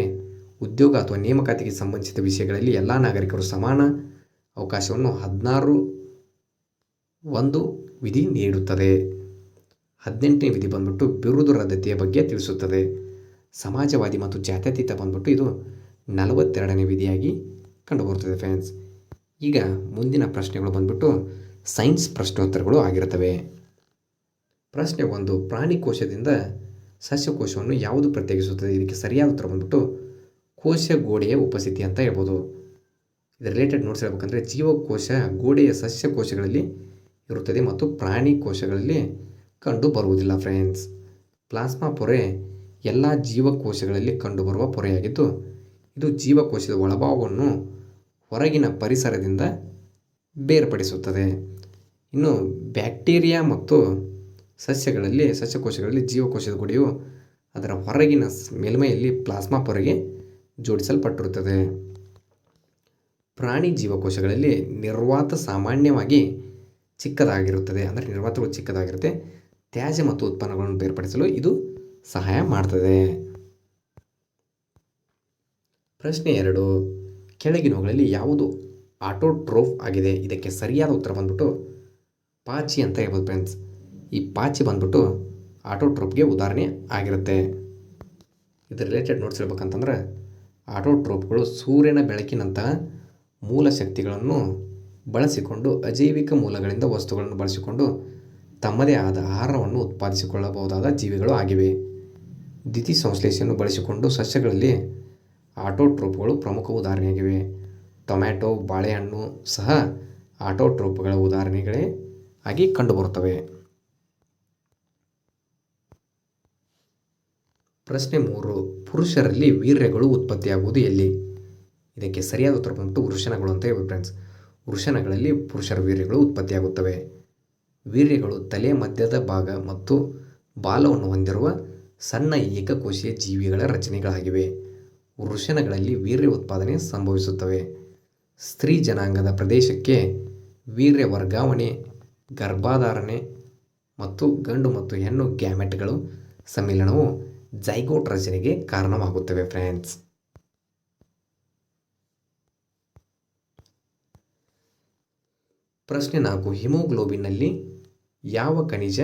ಉದ್ಯೋಗ ಅಥವಾ ನೇಮಕಾತಿಗೆ ಸಂಬಂಧಿಸಿದ ವಿಷಯಗಳಲ್ಲಿ ಎಲ್ಲ ನಾಗರಿಕರು ಸಮಾನ ಅವಕಾಶವನ್ನು ಹದಿನಾರು ಒಂದು ವಿಧಿ ನೀಡುತ್ತದೆ. ಹದಿನೆಂಟನೇ ವಿಧಿ ಬಂದ್ಬಿಟ್ಟು ಬಿರುದು ರದ್ದತಿಯ ಬಗ್ಗೆ ತಿಳಿಸುತ್ತದೆ. ಸಮಾಜವಾದಿ ಮತ್ತು ಜಾತ್ಯತೀತ ಬಂದ್ಬಿಟ್ಟು ಇದು ನಲವತ್ತೆರಡನೇ ವಿಧಿಯಾಗಿ ಕಂಡುಬರುತ್ತದೆ ಫ್ರೆಂಡ್ಸ್ ಈಗ ಮುಂದಿನ ಪ್ರಶ್ನೆಗಳು ಬಂದ್ಬಿಟ್ಟು ಸೈನ್ಸ್ ಪ್ರಶ್ನೋತ್ತರಗಳು ಆಗಿರುತ್ತವೆ. ಪ್ರಶ್ನೆ ಒಂದು, ಪ್ರಾಣಿ ಕೋಶದಿಂದ ಸಸ್ಯಕೋಶವನ್ನು ಯಾವುದು ಪ್ರತ್ಯೇಕಿಸುತ್ತದೆ? ಇದಕ್ಕೆ ಸರಿಯಾದ ಉತ್ತರ ಬಂದ್ಬಿಟ್ಟು ಕೋಶ ಗೋಡೆಯ ಉಪಸ್ಥಿತಿ ಅಂತ ಹೇಳ್ಬೋದು. ಇದು ರಿಲೇಟೆಡ್ ನೋಟ್ಸ್ ಹೇಳ್ಬೇಕಂದ್ರೆ ಜೀವಕೋಶ ಗೋಡೆಯ ಸಸ್ಯಕೋಶಗಳಲ್ಲಿ ಇರುತ್ತದೆ ಮತ್ತು ಪ್ರಾಣಿ ಕೋಶಗಳಲ್ಲಿ ಕಂಡು ಬರುವುದಿಲ್ಲ ಫ್ರೆಂಡ್ಸ್ ಪ್ಲಾಸ್ಮಾ ಪೊರೆ ಎಲ್ಲ ಜೀವಕೋಶಗಳಲ್ಲಿ ಕಂಡುಬರುವ ಪೊರೆಯಾಗಿದ್ದು, ಇದು ಜೀವಕೋಶದ ಒಳಭಾವವನ್ನು ಹೊರಗಿನ ಪರಿಸರದಿಂದ ಬೇರ್ಪಡಿಸುತ್ತದೆ. ಇನ್ನು ಬ್ಯಾಕ್ಟೀರಿಯಾ ಮತ್ತು ಸಸ್ಯಗಳಲ್ಲಿ, ಸಸ್ಯಕೋಶಗಳಲ್ಲಿ ಜೀವಕೋಶದ ಗುಡಿಯು ಅದರ ಹೊರಗಿನ ಮೇಲ್ಮೈಯಲ್ಲಿ ಪ್ಲಾಸ್ಮಾ ಪೊರೆಗೆ ಜೋಡಿಸಲ್ಪಟ್ಟಿರುತ್ತದೆ. ಪ್ರಾಣಿ ಜೀವಕೋಶಗಳಲ್ಲಿ ನಿರ್ವಾತ ಸಾಮಾನ್ಯವಾಗಿ ಚಿಕ್ಕದಾಗಿರುತ್ತದೆ. ಅಂದರೆ ನಿರ್ವಾತಗಳು ಚಿಕ್ಕದಾಗಿರುತ್ತೆ. ತ್ಯಾಜ್ಯ ಮತ್ತು ಉತ್ಪನ್ನಗಳನ್ನು ಬೇರ್ಪಡಿಸಲು ಇದು ಸಹಾಯ ಮಾಡ್ತದೆ. ಪ್ರಶ್ನೆ ಎರಡು. ಕೆಳಗಿನವುಗಳಲ್ಲಿ ಯಾವುದು ಆಟೋಟ್ರೋಫ್ ಆಗಿದೆ? ಇದಕ್ಕೆ ಸರಿಯಾದ ಉತ್ತರ ಬಂದ್ಬಿಟ್ಟು ಪಾಚಿ ಅಂತ ಹೇಳ್ಬೋದು ಫ್ರೆಂಡ್ಸ್ ಈ ಪಾಚಿ ಬಂದ್ಬಿಟ್ಟು ಆಟೋಟ್ರೋಪ್ಗೆ ಉದಾಹರಣೆ ಆಗಿರುತ್ತೆ. ಇದು ರಿಲೇಟೆಡ್ ನೋಟ್ಸ್ ಹೇಳ್ಬೇಕಂತಂದ್ರೆ ಆಟೋಟ್ರೋಪ್ಗಳು ಸೂರ್ಯನ ಬೆಳಕಿನಂತಹ ಮೂಲ ಶಕ್ತಿಗಳನ್ನು ಬಳಸಿಕೊಂಡು ಅಜೈವಿಕ ಮೂಲಗಳಿಂದ ವಸ್ತುಗಳನ್ನು ಬಳಸಿಕೊಂಡು ತಮ್ಮದೇ ಆದ ಆಹಾರವನ್ನು ಉತ್ಪಾದಿಸಿಕೊಳ್ಳಬಹುದಾದ ಜೀವಿಗಳು ಆಗಿವೆ. ದ್ಯುತಿ ಸಂಶ್ಲೇಷೆಯನ್ನು ಬಳಸಿಕೊಂಡು ಸಸ್ಯಗಳಲ್ಲಿ ಆಟೋಟ್ರೋಪ್ಗಳು ಪ್ರಮುಖ ಉದಾಹರಣೆಯಾಗಿವೆ. ಟೊಮ್ಯಾಟೊ, ಬಾಳೆಹಣ್ಣು ಸಹ ಆಟೋಟ್ರೋಪ್ಗಳ ಉದಾಹರಣೆಗಳೇ ಆಗಿ ಕಂಡುಬರುತ್ತವೆ. ಪ್ರಶ್ನೆ ಮೂರು, ಪುರುಷರಲ್ಲಿ ವೀರ್ಯಗಳು ಉತ್ಪತ್ತಿಯಾಗುವುದು ಎಲ್ಲಿ? ಇದಕ್ಕೆ ಸರಿಯಾದ ಉತ್ತರ ಬಂದು ವೃಷಣಗಳು ಅಂತ ಹೇಳಿ ಫ್ರೆಂಡ್ಸ್ ವೃಷಣಗಳಲ್ಲಿ ಪುರುಷರ ವೀರ್ಯಗಳು ಉತ್ಪತ್ತಿಯಾಗುತ್ತವೆ. ವೀರ್ಯಗಳು ತಲೆ ಮಧ್ಯದ ಭಾಗ ಮತ್ತು ಬಾಲವನ್ನು ಹೊಂದಿರುವ ಸಣ್ಣ ಏಕಕೋಶೀಯ ಜೀವಿಗಳ ರಚನೆಗಳಾಗಿವೆ. ವೃಷಣಗಳಲ್ಲಿ ವೀರ್ಯ ಉತ್ಪಾದನೆ ಸಂಭವಿಸುತ್ತವೆ. ಸ್ತ್ರೀ ಜನಾಂಗದ ಪ್ರದೇಶಕ್ಕೆ ವೀರ್ಯ ವರ್ಗಾವಣೆ, ಗರ್ಭಾಧಾರಣೆ ಮತ್ತು ಗಂಡು ಮತ್ತು ಹೆಣ್ಣು ಗ್ಯಾಮೆಟ್ಗಳು ಸಮ್ಮಿಲನವು ಜೈಗೋಟ್ ರಚನೆಗೆ ಕಾರಣವಾಗುತ್ತವೆ ಫ್ರೆಂಡ್ಸ್ ಪ್ರಶ್ನೆ ನಾಲ್ಕು, ಹಿಮೋಗ್ಲೋಬಿನ್ನಲ್ಲಿ ಯಾವ ಖನಿಜ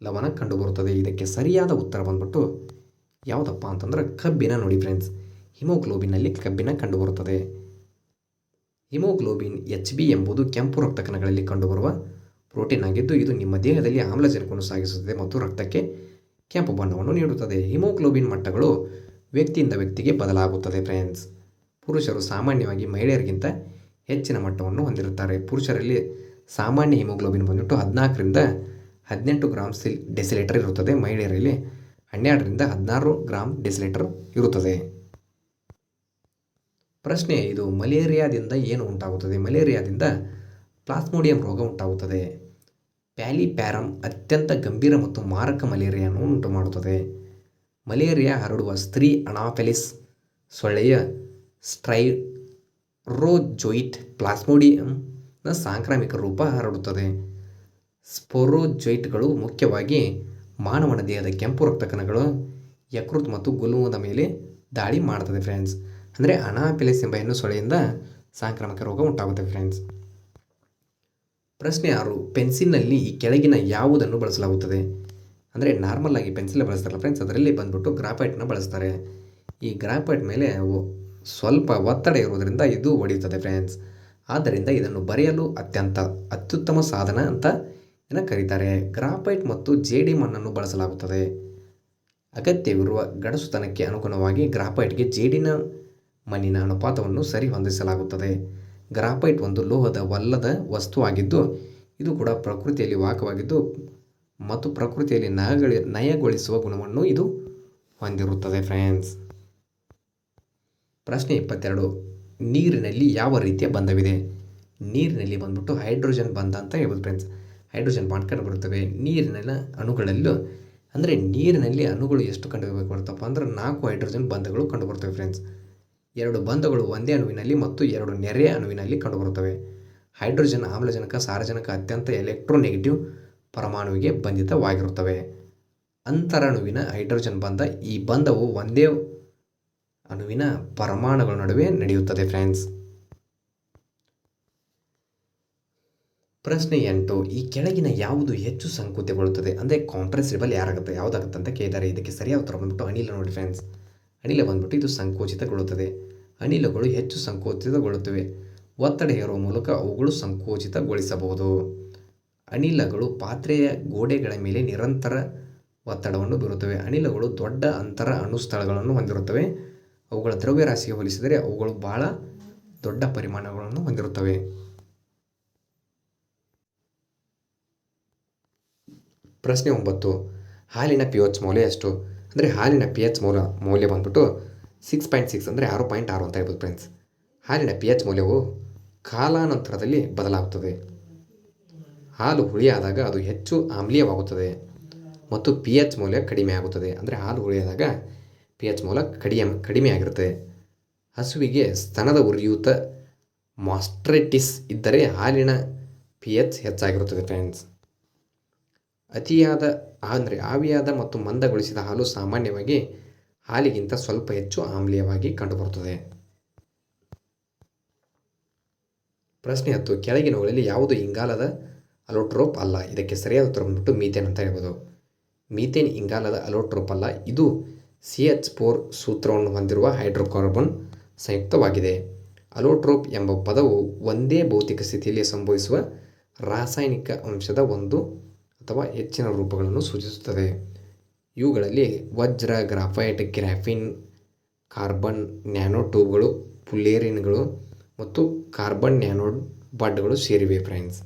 ಲವಣ ಕಂಡುಬರುತ್ತದೆ? ಇದಕ್ಕೆ ಸರಿಯಾದ ಉತ್ತರ ಬಂದ್ಬಿಟ್ಟು ಯಾವುದಪ್ಪ ಅಂತಂದ್ರೆ ಕಬ್ಬಿನ ನೋಡಿ ಫ್ರೆಂಡ್ಸ್ ಹಿಮೋಗ್ಲೋಬಿನ್ನಲ್ಲಿ ಕಬ್ಬಿನ ಕಂಡುಬರುತ್ತದೆ. ಹಿಮೋಗ್ಲೋಬಿನ್ ಎಚ್ ಬಿ ಎಂಬುದು ಕೆಂಪು ರಕ್ತ ಕಣಗಳಲ್ಲಿ ಕಂಡುಬರುವ ಪ್ರೋಟೀನ್ ಆಗಿದ್ದು, ಇದು ನಿಮ್ಮ ದೇಹದಲ್ಲಿ ಆಮ್ಲಜನಕವನ್ನು ಸಾಗಿಸುತ್ತದೆ ಮತ್ತು ರಕ್ತಕ್ಕೆ ಕೆಂಪು ಬಣ್ಣವನ್ನು ನೀಡುತ್ತದೆ. ಹಿಮೋಗ್ಲೋಬಿನ್ ಮಟ್ಟಗಳು ವ್ಯಕ್ತಿಯಿಂದ ವ್ಯಕ್ತಿಗೆ ಬದಲಾಗುತ್ತದೆ ಫ್ರೆಂಡ್ಸ್. ಪುರುಷರು ಸಾಮಾನ್ಯವಾಗಿ ಮಹಿಳೆಯರಿಗಿಂತ ಹೆಚ್ಚಿನ ಮಟ್ಟವನ್ನು ಹೊಂದಿರುತ್ತಾರೆ. ಪುರುಷರಲ್ಲಿ ಸಾಮಾನ್ಯ ಹಿಮೋಗ್ಲೋಬಿನ್ ಬಂದ್ಬಿಟ್ಟು ಹದಿನಾಲ್ಕರಿಂದ ಹದಿನೆಂಟು ಗ್ರಾಮ್ ಸಿಲ್ ಡೆಸಿಲೀಟರ್ ಇರುತ್ತದೆ. ಮಹಿಳೆಯರಲ್ಲಿ ಹನ್ನೆರಡರಿಂದ ಹದಿನಾರು ಗ್ರಾಮ್ ಡೆಸಿಲೀಟರ್ ಇರುತ್ತದೆ. ಪ್ರಶ್ನೆ, ಇದು ಮಲೇರಿಯಾದಿಂದ ಏನು ಉಂಟಾಗುತ್ತದೆ? ಮಲೇರಿಯಾದಿಂದ ಪ್ಲಾಸ್ಮೋಡಿಯಂ ರೋಗ ಉಂಟಾಗುತ್ತದೆ. ಪ್ಯಾಲಿಪ್ಯಾರಮ್ ಅತ್ಯಂತ ಗಂಭೀರ ಮತ್ತು ಮಾರಕ ಮಲೇರಿಯಾವನ್ನು ಉಂಟುಮಾಡುತ್ತದೆ. ಮಲೇರಿಯಾ ಹರಡುವ ಸ್ತ್ರೀ ಅನಾಫೆಲಿಸ್, ಸೊಳ್ಳೆಯ ಸ್ಟ್ರೈರೋಜೊಯಿಟ್ ಪ್ಲಾಸ್ಮೋಡಿಯಂನ ಸಾಂಕ್ರಾಮಿಕ ರೂಪ ಹರಡುತ್ತದೆ. ಸ್ಪೊರೋಜೊಯಿಟ್ಗಳು ಮುಖ್ಯವಾಗಿ ಮಾನವನ ದೇಹದ ಕೆಂಪು ರಕ್ತ ಕಣಗಳು, ಯಕೃತ್ ಮತ್ತು ಗುಲ್ಮದ ಮೇಲೆ ದಾಳಿ ಮಾಡುತ್ತದೆ ಫ್ರೆಂಡ್ಸ್ ಅಂದರೆ ಅನಾಫೆಲಿಸ್ ಎಂಬ ಹೆಣ್ಣು ಸೊಳೆಯಿಂದ ಸಾಂಕ್ರಾಮಿಕ ರೋಗ ಉಂಟಾಗುತ್ತದೆ ಫ್ರೆಂಡ್ಸ್ ಪ್ರಶ್ನೆ ಆರು, ಪೆನ್ಸಿಲ್ನಲ್ಲಿ ಕೆಳಗಿನ ಯಾವುದನ್ನು ಬಳಸಲಾಗುತ್ತದೆ? ಅಂದರೆ ನಾರ್ಮಲ್ ಆಗಿ ಪೆನ್ಸಿಲ್ ಬಳಸ್ತಾರಲ್ಲ ಫ್ರೆಂಡ್ಸ್ ಅದರಲ್ಲಿ ಬಂದ್ಬಿಟ್ಟು ಗ್ರಾಫೈಟ್ನ ಬಳಸ್ತಾರೆ. ಈ ಗ್ರಾಫೈಟ್ ಮೇಲೆ ಸ್ವಲ್ಪ ಒತ್ತಡ ಇರುವುದರಿಂದ ಇದು ಒಡೆಯುತ್ತದೆ ಫ್ರೆಂಡ್ಸ್ ಆದ್ದರಿಂದ ಇದನ್ನು ಬರೆಯಲು ಅತ್ಯಂತ ಅತ್ಯುತ್ತಮ ಸಾಧನ ಅಂತ ಇದನ್ನು ಕರೀತಾರೆ. ಗ್ರಾಫೈಟ್ ಮತ್ತು ಜೇಡಿ ಮಣ್ಣನ್ನು ಬಳಸಲಾಗುತ್ತದೆ. ಅಗತ್ಯವಿರುವ ಗಡಸುತನಕ್ಕೆ ಅನುಗುಣವಾಗಿ ಗ್ರಾಫೈಟ್ಗೆ ಜೇಡಿನ ಮಣ್ಣಿನ ಅನುಪಾತವನ್ನು ಸರಿ ಹೊಂದಿಸಲಾಗುತ್ತದೆ ಗ್ರಾಫೈಟ್ ಒಂದು ಲೋಹದವಲ್ಲದ ವಸ್ತುವಾಗಿದ್ದು, ಇದು ಕೂಡ ಪ್ರಕೃತಿಯಲ್ಲಿ ವಾಕವಾಗಿದ್ದು ಮತ್ತು ಪ್ರಕೃತಿಯಲ್ಲಿ ನಯಗಳಿ, ನಯಗೊಳಿಸುವ ಗುಣವನ್ನು ಇದು ಹೊಂದಿರುತ್ತದೆ ಫ್ರೆಂಡ್ಸ್ ಪ್ರಶ್ನೆ ಇಪ್ಪತ್ತೆರಡು. ನೀರಿನಲ್ಲಿ ಯಾವ ರೀತಿಯ ಬಂಧವಿದೆ? ನೀರಿನಲ್ಲಿ ಬಂದ್ಬಿಟ್ಟು ಹೈಡ್ರೋಜನ್ ಬಂಧ ಅಂತ ಹೇಳ್ಬೋದು ಫ್ರೆಂಡ್ಸ್ ಹೈಡ್ರೋಜನ್ ಬಾಂಡ್ ಕಂಡು ಬರುತ್ತವೆ. ನೀರಿನ ಅಣುಗಳಲ್ಲೂ, ಅಂದರೆ ನೀರಿನಲ್ಲಿ ಅಣುಗಳು ಎಷ್ಟು ಕಂಡು ಬರುತ್ತಪ್ಪ ಅಂದ್ರೆ ನಾಲ್ಕು ಹೈಡ್ರೋಜನ್ ಬಂಧಗಳು ಕಂಡುಬರ್ತವೆ ಫ್ರೆಂಡ್ಸ್ ಎರಡು ಬಂಧಗಳು ಒಂದೇ ಅಣುವಿನಲ್ಲಿ ಮತ್ತು ಎರಡು ನೆರೆಯ ಅಣುವಿನಲ್ಲಿ ಕಂಡುಬರುತ್ತವೆ. ಹೈಡ್ರೋಜನ್ ಆಮ್ಲಜನಕ, ಸಾರಜನಕ ಅತ್ಯಂತ ಎಲೆಕ್ಟ್ರೋನೆಗೆಟಿವ್ ಪರಮಾಣುವಿಗೆ ಬಂಧಿತವಾಗಿರುತ್ತವೆ. ಅಂತರಣುವಿನ ಹೈಡ್ರೋಜನ್ ಬಂಧ, ಈ ಬಂಧವು ಒಂದೇ ಅಣುವಿನ ಪರಮಾಣುಗಳ ನಡುವೆ ನಡೆಯುತ್ತದೆ ಫ್ರೆಂಡ್ಸ್ ಪ್ರಶ್ನೆ ಎಂಟು, ಈ ಕೆಳಗಿನ ಯಾವುದು ಹೆಚ್ಚು ಸಂಕುಚಿತಗೊಳ್ಳುತ್ತದೆ? ಅಂದರೆ ಕಾಂಪ್ರೆಸಿಬಲ್ ಯಾರಾಗುತ್ತೆ? ಯಾವುದಾಗುತ್ತೆ ಅಂತ ಕೇಳಿದ್ದಾರೆ ಇದಕ್ಕೆ ಸರಿಯಾದ ಉತ್ತರ ಬಂದ್ಬಿಟ್ಟು ಅನಿಲ ನೋಡಿ ಫ್ರೆಂಡ್ಸ್ ಅನಿಲ ಬಂದ್ಬಿಟ್ಟು ಇದು ಸಂಕೋಚಿತಗೊಳ್ಳುತ್ತದೆ. ಅನಿಲಗಳು ಹೆಚ್ಚು ಸಂಕೋಚಿತಗೊಳ್ಳುತ್ತವೆ. ಒತ್ತಡ ಹೇರುವ ಮೂಲಕ ಅವುಗಳು ಸಂಕೋಚಿತಗೊಳಿಸಬಹುದು. ಅನಿಲಗಳು ಪಾತ್ರೆಯ ಗೋಡೆಗಳ ಮೇಲೆ ನಿರಂತರ ಒತ್ತಡವನ್ನು ಬೀರುತ್ತವೆ. ಅನಿಲಗಳು ದೊಡ್ಡ ಅಂತರ ಅಣುಸ್ಥಳಗಳನ್ನು ಹೊಂದಿರುತ್ತವೆ. ಅವುಗಳ ದ್ರವ್ಯರಾಶಿಗೆ ಹೋಲಿಸಿದರೆ ಅವುಗಳು ಬಹಳ ದೊಡ್ಡ ಪರಿಮಾಣಗಳನ್ನು ಹೊಂದಿರುತ್ತವೆ. ಪ್ರಶ್ನೆ ಒಂಬತ್ತು. ಹಾಲಿನ ಪಿ ಎಚ್ ಮೌಲ್ಯ ಎಷ್ಟು? ಅಂದರೆ ಹಾಲಿನ ಪಿ ಎಚ್ ಮೌಲ್ಯ ಮೌಲ್ಯ ಬಂದ್ಬಿಟ್ಟು ಸಿಕ್ಸ್ ಪಾಯಿಂಟ್ ಸಿಕ್ಸ್ ಅಂದರೆ ಆರು ಪಾಯಿಂಟ್ ಆರು ಅಂತ ಹೇಳ್ಬೋದು ಫ್ರೆಂಡ್ಸ್ ಹಾಲಿನ ಪಿ ಎಚ್ ಮೌಲ್ಯವು ಕಾಲಾನಂತರದಲ್ಲಿ ಬದಲಾಗುತ್ತದೆ. ಹಾಲು ಹುಳಿಯಾದಾಗ ಅದು ಹೆಚ್ಚು ಆಮ್ಲೀಯವಾಗುತ್ತದೆ ಮತ್ತು ಪಿ ಎಚ್ ಮೌಲ್ಯ ಕಡಿಮೆ ಆಗುತ್ತದೆ. ಅಂದರೆ ಹಾಲು ಹುಳಿಯಾದಾಗ ಪಿ ಎಚ್ ಮೌಲ್ಯ ಕಡಿಮೆ ಕಡಿಮೆ ಆಗಿರುತ್ತದೆ ಹಸುವಿಗೆ ಸ್ತನದ ಉರಿಯೂತ ಮಾಸ್ಟ್ರೆಟಿಸ್ ಇದ್ದರೆ ಹಾಲಿನ ಪಿ ಎಚ್ ಹೆಚ್ಚಾಗಿರುತ್ತದೆ ಫ್ರೆಂಡ್ಸ್ ಅತಿಯಾದ, ಅಂದರೆ ಆವಿಯಾದ ಮತ್ತು ಮಂದಗೊಳಿಸಿದ ಹಾಲು ಸಾಮಾನ್ಯವಾಗಿ ಹಾಲಿಗಿಂತ ಸ್ವಲ್ಪ ಹೆಚ್ಚು ಆಮ್ಲೀಯವಾಗಿ ಕಂಡುಬರುತ್ತದೆ. ಪ್ರಶ್ನೆ ಹತ್ತು ಕೆಳಗಿನವುಗಳಲ್ಲಿ ಯಾವುದು ಇಂಗಾಲದ ಅಲೋಟ್ರೋಪ್ ಅಲ್ಲ? ಇದಕ್ಕೆ ಸರಿಯಾದ ಉತ್ತರ ಬಂದ್ಬಿಟ್ಟು ಮೀಥೇನ್ ಅಂತ ಹೇಳ್ಬೋದು. ಮೀಥೇನ್ ಇಂಗಾಲದ ಅಲೋಟ್ರೋಪ್ ಅಲ್ಲ. ಇದು ಸಿ ಎಚ್ ಫೋರ್ ಸೂತ್ರವನ್ನು ಹೊಂದಿರುವ ಹೈಡ್ರೋಕಾರ್ಬನ್ ಸಂಯುಕ್ತವಾಗಿದೆ. ಅಲೋಟ್ರೋಪ್ ಎಂಬ ಪದವು ಒಂದೇ ಭೌತಿಕ ಸ್ಥಿತಿಯಲ್ಲಿ ಸಂಭವಿಸುವ ರಾಸಾಯನಿಕ ಅಂಶದ ಒಂದು ಅಥವಾ ಹೆಚ್ಚಿನ ರೂಪಗಳನ್ನು ಸೂಚಿಸುತ್ತದೆ. ಇವುಗಳಲ್ಲಿ ವಜ್ರ, ಗ್ರಾಫೈಟ್, ಗ್ರಾಫಿನ್, ಕಾರ್ಬನ್ ನ್ಯಾನೋ ಟ್ಯೂಬ್ಗಳು ಪುಲೇರಿನ್ಗಳು ಮತ್ತು ಕಾರ್ಬನ್ ನ್ಯಾನೋ ಬಡ್ಗಳು ಸೇರಿವೆ ಫ್ರೆಂಡ್ಸ್.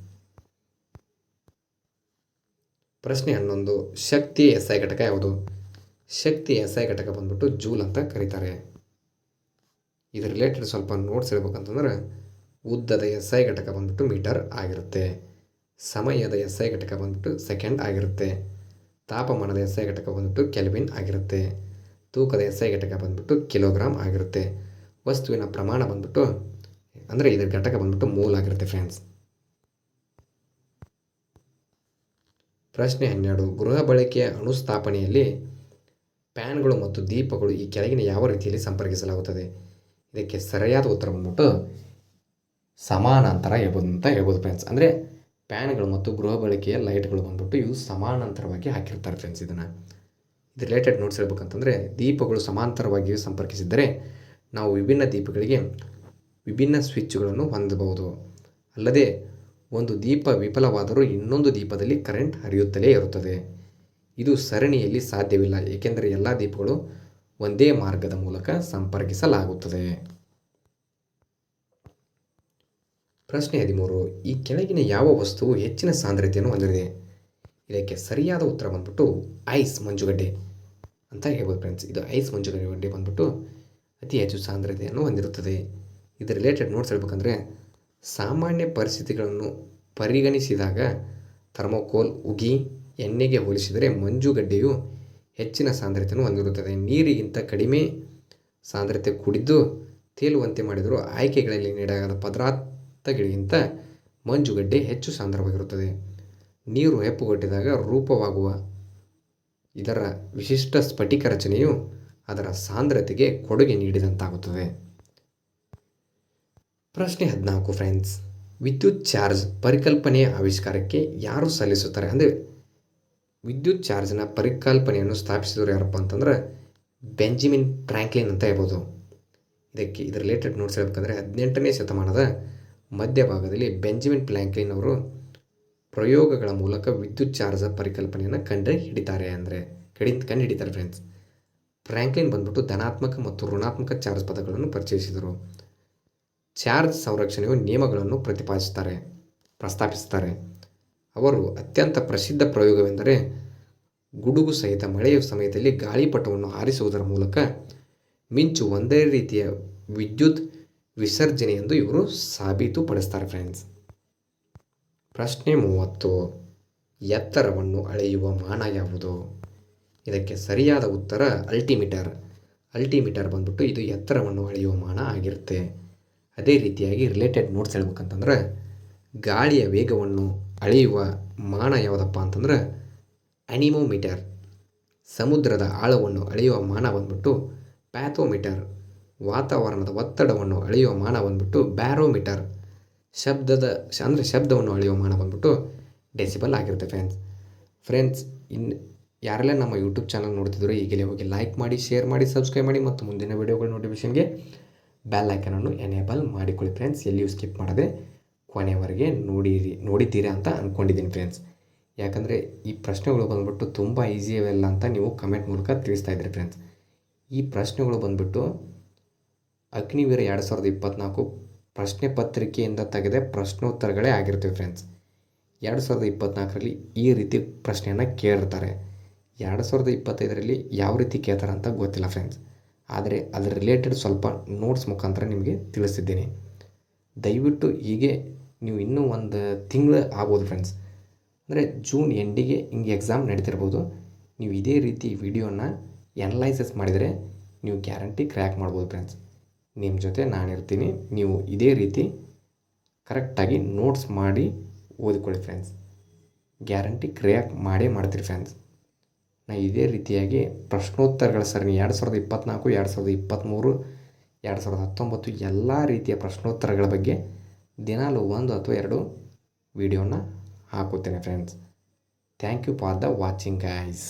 ಪ್ರಶ್ನೆ ಹನ್ನೊಂದು ಶಕ್ತಿಯ ಐ ಘಟಕ ಯಾವುದು? ಶಕ್ತಿಯ ಐ ಘಟಕ ಬಂದ್ಬಿಟ್ಟು ಜೂಲ್ ಅಂತ ಕರೀತಾರೆ. ಇದ್ರ ರಿಲೇಟೆಡ್ ಸ್ವಲ್ಪ ನೋಟ್ಸ್ ಹೇಳ್ಬೇಕಂತಂದ್ರೆ, ಉದ್ದದ ಎಸ್ ಐ ಘಟಕ ಬಂದ್ಬಿಟ್ಟು ಮೀಟರ್ ಆಗಿರುತ್ತೆ. ಸಮಯದ ಎಸ್ ಐ ಘಟಕ ಬಂದ್ಬಿಟ್ಟು ಸೆಕೆಂಡ್ ಆಗಿರುತ್ತೆ. ತಾಪಮಾನದ ಎಸ್ ಐ ಘಟಕ ಬಂದ್ಬಿಟ್ಟು ಕೆಲ್ವಿನ್ ಆಗಿರುತ್ತೆ. ತೂಕದ ಎಸ್ ಐ ಘಟಕ ಬಂದ್ಬಿಟ್ಟು ಕಿಲೋಗ್ರಾಮ್ ಆಗಿರುತ್ತೆ. ವಸ್ತುವಿನ ಪ್ರಮಾಣ ಬಂದ್ಬಿಟ್ಟು, ಅಂದರೆ ಇದರ ಘಟಕ ಬಂದ್ಬಿಟ್ಟು ಮೂಲ ಆಗಿರುತ್ತೆ ಫ್ರೆಂಡ್ಸ್. ಪ್ರಶ್ನೆ ಹನ್ನೆರಡು, ಗೃಹ ಬಳಕೆಯ ಅಣುಸ್ಥಾಪನೆಯಲ್ಲಿ ಪ್ಯಾನ್ಗಳು ಮತ್ತು ದೀಪಗಳು ಈ ಕೆಳಗಿನ ಯಾವ ರೀತಿಯಲ್ಲಿ ಸಂಪರ್ಕಿಸಲಾಗುತ್ತದೆ? ಇದಕ್ಕೆ ಸರಿಯಾದ ಉತ್ತರ ಬಂದ್ಬಿಟ್ಟು ಸಮಾನಾಂತರ ಹೇಳ್ಬೋದು ಅಂತ ಹೇಳ್ಬೋದು ಫ್ರೆಂಡ್ಸ್. ಅಂದರೆ ಫ್ಯಾನ್ಗಳು ಮತ್ತು ಗೃಹ ಬಳಕೆಯ ಲೈಟ್ಗಳು ಬಂದ್ಬಿಟ್ಟು ಇವು ಸಮಾನಾಂತರವಾಗಿ ಹಾಕಿರ್ತಾರೆ ಫ್ರೆಂಡ್ಸ್ ಇದನ್ನು. ಇದು ರಿಲೇಟೆಡ್ ನೋಟ್ಸ್ ಹೇಳ್ಬೇಕಂತಂದರೆ ದೀಪಗಳು ಸಮಾಂತರವಾಗಿ ಸಂಪರ್ಕಿಸಿದ್ದರೆ ನಾವು ವಿಭಿನ್ನ ದೀಪಗಳಿಗೆ ವಿಭಿನ್ನ ಸ್ವಿಚ್ಗಳನ್ನು ಹೊಂದಬಹುದು. ಅಲ್ಲದೆ ಒಂದು ದೀಪ ವಿಫಲವಾದರೂ ಇನ್ನೊಂದು ದೀಪದಲ್ಲಿ ಕರೆಂಟ್ ಹರಿಯುತ್ತಲೇ ಇರುತ್ತದೆ. ಇದು ಸರಣಿಯಲ್ಲಿ ಸಾಧ್ಯವಿಲ್ಲ, ಏಕೆಂದರೆ ಎಲ್ಲ ದೀಪಗಳು ಒಂದೇ ಮಾರ್ಗದ ಮೂಲಕ ಸಂಪರ್ಕಿಸಲಾಗುತ್ತದೆ. ಪ್ರಶ್ನೆ ಹದಿಮೂರು, ಈ ಕೆಳಗಿನ ಯಾವ ವಸ್ತುವು ಹೆಚ್ಚಿನ ಸಾಂದ್ರತೆಯನ್ನು ಹೊಂದಿದೆ? ಇದಕ್ಕೆ ಸರಿಯಾದ ಉತ್ತರ ಬಂದ್ಬಿಟ್ಟು ಐಸ್ ಮಂಜುಗಡ್ಡೆ ಅಂತ ಹೇಳ್ಬೋದು ಫ್ರೆಂಡ್ಸ್ ಇದು ಐಸ್ ಮಂಜುಗಡ್ಡೆ ಬಂದ್ಬಿಟ್ಟು ಅತಿ ಹೆಚ್ಚು ಸಾಂದ್ರತೆಯನ್ನು ಹೊಂದಿರುತ್ತದೆ. ಇದು ರಿಲೇಟೆಡ್ ನೋಟ್ಸ್ ಹೇಳ್ಬೇಕಂದ್ರೆ ಸಾಮಾನ್ಯ ಪರಿಸ್ಥಿತಿಗಳನ್ನು ಪರಿಗಣಿಸಿದಾಗ ಥರ್ಮೋಕೋಲ್, ಉಗಿ, ಎಣ್ಣೆಗೆ ಹೋಲಿಸಿದರೆ ಮಂಜುಗಡ್ಡೆಯು ಹೆಚ್ಚಿನ ಸಾಂದ್ರತೆಯನ್ನು ಹೊಂದಿರುತ್ತದೆ. ನೀರಿಗಿಂತ ಕಡಿಮೆ ಸಾಂದ್ರತೆ ಕೂಡಿದ್ದು ತೇಲುವಂತೆ ಮಾಡಿದರೂ ಆಯ್ಕೆಗಳಲ್ಲಿ ನೀಡಲಾದ ಪದಾರ್ಥಗಳಿಗಿಂತ ಮಂಜುಗಡ್ಡೆ ಹೆಚ್ಚು ಸಾಂದ್ರವಾಗಿರುತ್ತದೆ. ನೀರು ಹೆಪ್ಪುಗಟ್ಟಿದಾಗ ರೂಪವಾಗುವ ಇದರ ವಿಶಿಷ್ಟ ಸ್ಫಟಿಕ ರಚನೆಯು ಅದರ ಸಾಂದ್ರತೆಗೆ ಕೊಡುಗೆ ನೀಡಿದಂತಾಗುತ್ತದೆ. ಪ್ರಶ್ನೆ ಹದಿನಾಲ್ಕು ಫ್ರೆಂಡ್ಸ್, ವಿದ್ಯುತ್ ಚಾರ್ಜ್ ಪರಿಕಲ್ಪನೆಯ ಆವಿಷ್ಕಾರಕ್ಕೆ ಯಾರು ಸಲ್ಲಿಸುತ್ತಾರೆ? ಅಂದರೆ ವಿದ್ಯುತ್ ಚಾರ್ಜ್ನ ಪರಿಕಲ್ಪನೆಯನ್ನು ಸ್ಥಾಪಿಸಿದವರು ಯಾರಪ್ಪ ಅಂತಂದ್ರೆ ಬೆಂಜಮಿನ್ ಫ್ರ್ಯಾಂಕ್ಲಿನ್ ಅಂತ ಹೇಳ್ಬೋದು. ಇದಕ್ಕೆ, ಇದರ ರಿಲೇಟೆಡ್ ನೋಟ್ಸ್ ಹೇಳ್ಬೇಕಂದ್ರೆ ಹದಿನೆಂಟನೇ ಶತಮಾನದ ಮಧ್ಯಭಾಗದಲ್ಲಿ ಬೆಂಜಮಿನ್ ಫ್ರ್ಯಾಂಕ್ಲಿನ್ ಅವರು ಪ್ರಯೋಗಗಳ ಮೂಲಕ ವಿದ್ಯುತ್ ಚಾರ್ಜ್ ಪರಿಕಲ್ಪನೆಯನ್ನು ಕಂಡು ಹಿಡಿತಾರೆ ಅಂದರೆ ಕಡಿ ಕಂಡು ಹಿಡಿತಾರೆ ಫ್ರೆಂಡ್ಸ್ ಫ್ರ್ಯಾಂಕ್ಲಿನ್ ಬಂದ್ಬಿಟ್ಟು ಧನಾತ್ಮಕ ಮತ್ತು ಋಣಾತ್ಮಕ ಚಾರ್ಜ್ ಪದಗಳನ್ನು ಪರಿಚಯಿಸಿದರು. ಚಾರ್ಜ್ ಸಂರಕ್ಷಣೆಯು ನಿಯಮಗಳನ್ನು ಪ್ರತಿಪಾದಿಸುತ್ತಾರೆ, ಪ್ರಸ್ತಾಪಿಸುತ್ತಾರೆ. ಅವರು ಅತ್ಯಂತ ಪ್ರಸಿದ್ಧ ಪ್ರಯೋಗವೆಂದರೆ ಗುಡುಗು ಸಹಿತ ಮಳೆಯ ಸಮಯದಲ್ಲಿ ಗಾಳಿಪಟವನ್ನು ಹಾರಿಸುವುದರ ಮೂಲಕ ಮಿಂಚು ಒಂದೇ ರೀತಿಯ ವಿದ್ಯುತ್ ವಿಸರ್ಜನೆ ಎಂದು ಇವರು ಸಾಬೀತುಪಡಿಸ್ತಾರೆ ಫ್ರೆಂಡ್ಸ್ ಪ್ರಶ್ನೆ ಮೂವತ್ತು. ಎತ್ತರವನ್ನು ಅಳೆಯುವ ಮಾನ ಯಾವುದು? ಇದಕ್ಕೆ ಸರಿಯಾದ ಉತ್ತರ ಅಲ್ಟಿಮೀಟರ್. ಅಲ್ಟಿಮೀಟರ್ ಬಂದ್ಬಿಟ್ಟು ಇದು ಎತ್ತರವನ್ನು ಅಳೆಯುವ ಮಾನ ಆಗಿರುತ್ತೆ. ಅದೇ ರೀತಿಯಾಗಿ ರಿಲೇಟೆಡ್ ನೋಟ್ಸ್ ಹೇಳ್ಬೇಕಂತಂದ್ರೆ, ಗಾಳಿಯ ವೇಗವನ್ನು ಅಳೆಯುವ ಮಾನ ಯಾವುದಪ್ಪ ಅಂತಂದ್ರೆ ಅನಿಮೋಮೀಟರ್ ಸಮುದ್ರದ ಆಳವನ್ನು ಅಳೆಯುವ ಮಾನ ಬಂದ್ಬಿಟ್ಟು ಪ್ಯಾಥೋಮೀಟರ್ ವಾತಾವರಣದ ಒತ್ತಡವನ್ನು ಅಳೆಯುವ ಮಾನ ಬಂದ್ಬಿಟ್ಟು ಬ್ಯಾರೋಮೀಟರ್. ಶಬ್ದದ ಅಂದರೆ ಶಬ್ದವನ್ನು ಅಳೆಯುವ ಮಾನ ಬಂದ್ಬಿಟ್ಟು ಡೆಸಿಬಲ್ ಆಗಿರುತ್ತೆ ಫ್ರೆಂಡ್ಸ್. ಫ್ರೆಂಡ್ಸ್ ಇನ್ನು ಯಾರೆಲ್ಲ ನಮ್ಮ ಯೂಟ್ಯೂಬ್ ಚಾನಲ್ ನೋಡ್ತಿದ್ರು ಈಗಲೇ ಹೋಗಿ ಲೈಕ್ ಮಾಡಿ, ಶೇರ್ ಮಾಡಿ, ಸಬ್ಸ್ಕ್ರೈಬ್ ಮಾಡಿ ಮತ್ತು ಮುಂದಿನ ವೀಡಿಯೋಗಳ ನೋಟಿಫಿಕೇಷನ್ಗೆ ಬೆಲ್ ಐಕನನ್ನು ಎನೇಬಲ್ ಮಾಡಿಕೊಳ್ಳಿ ಫ್ರೆಂಡ್ಸ್. ಎಲ್ಲಿಯೂ ಸ್ಕಿಪ್ ಮಾಡದೆ ಕೊನೆಯವರೆಗೆ ನೋಡಿರಿ, ನೋಡಿದ್ದೀರಾ ಅಂತ ಅಂದ್ಕೊಂಡಿದ್ದೀನಿ ಫ್ರೆಂಡ್ಸ್. ಯಾಕಂದರೆ ಈ ಪ್ರಶ್ನೆಗಳು ಬಂದ್ಬಿಟ್ಟು ತುಂಬ ಈಸಿ ಅಂತ ನೀವು ಕಮೆಂಟ್ ಮೂಲಕ ತಿಳಿಸ್ತಾ ಇದ್ದೀರಿ ಫ್ರೆಂಡ್ಸ್. ಈ ಪ್ರಶ್ನೆಗಳು ಬಂದ್ಬಿಟ್ಟು ಅಗ್ನಿವೀರ ಎರಡು ಸಾವಿರದ ಇಪ್ಪತ್ತ್ನಾಲ್ಕು ಪ್ರಶ್ನೆ ಪತ್ರಿಕೆಯಿಂದ ತೆಗೆದ ಪ್ರಶ್ನೋತ್ತರಗಳೇ ಆಗಿರ್ತವೆ ಫ್ರೆಂಡ್ಸ್ ಎರಡು ಸಾವಿರದ ಇಪ್ಪತ್ತ್ನಾಲ್ಕರಲ್ಲಿ ಈ ರೀತಿ ಪ್ರಶ್ನೆಯನ್ನು ಕೇಳಿರ್ತಾರೆ ಎರಡು ಸಾವಿರದ ಇಪ್ಪತ್ತೈದರಲ್ಲಿ ಯಾವ ರೀತಿ ಕೇಳ್ತಾರೆ ಅಂತ ಗೊತ್ತಿಲ್ಲ ಫ್ರೆಂಡ್ಸ್ ಆದರೆ ಅದರ ರಿಲೇಟೆಡ್ ಸ್ವಲ್ಪ ನೋಟ್ಸ್ ಮುಖಾಂತರ ನಿಮಗೆ ತಿಳಿಸಿದ್ದೀನಿ. ದಯವಿಟ್ಟು ಹೀಗೆ ನೀವು ಇನ್ನೂ ಒಂದು ತಿಂಗಳು ಆಗ್ಬೋದು ಫ್ರೆಂಡ್ಸ್ ಅಂದರೆ ಜೂನ್ ಎಂಡಿಗೆ ಹಿಂಗೆ ಎಕ್ಸಾಮ್ ನಡೀತಿರ್ಬೋದು. ನೀವು ಇದೇ ರೀತಿ ವಿಡಿಯೋನ ಎನಲೈಸಸ್ ಮಾಡಿದರೆ ನೀವು ಗ್ಯಾರಂಟಿ ಕ್ರ್ಯಾಕ್ ಮಾಡ್ಬೋದು ಫ್ರೆಂಡ್ಸ್ ನಿಮ್ಮ ಜೊತೆ ನಾನಿರ್ತೀನಿ. ನೀವು ಇದೇ ರೀತಿ ಕರೆಕ್ಟಾಗಿ ನೋಟ್ಸ್ ಮಾಡಿ ಓದಿಕೊಳ್ಳಿ ಫ್ರೆಂಡ್ಸ್ ಗ್ಯಾರಂಟಿ ಕ್ರಿಯಾಕ್ ಮಾಡೇ ಮಾಡ್ತೀರಿ ಫ್ರೆಂಡ್ಸ್ ನಾ ಇದೇ ರೀತಿಯಾಗಿ ಪ್ರಶ್ನೋತ್ತರಗಳ ಸರಣಿ ಎರಡು ಸಾವಿರದ ಇಪ್ಪತ್ತ್ನಾಲ್ಕು ಎರಡು ಸಾವಿರದ ಇಪ್ಪತ್ತ್ಮೂರು ಎರಡು ಸಾವಿರದ ಹತ್ತೊಂಬತ್ತು ಎಲ್ಲ ರೀತಿಯ ಪ್ರಶ್ನೋತ್ತರಗಳ ಬಗ್ಗೆ ದಿನಾಲು ಒಂದು ಅಥವಾ ಎರಡು ವಿಡಿಯೋನ ಹಾಕುತ್ತೇನೆ friends thank you for the watching guys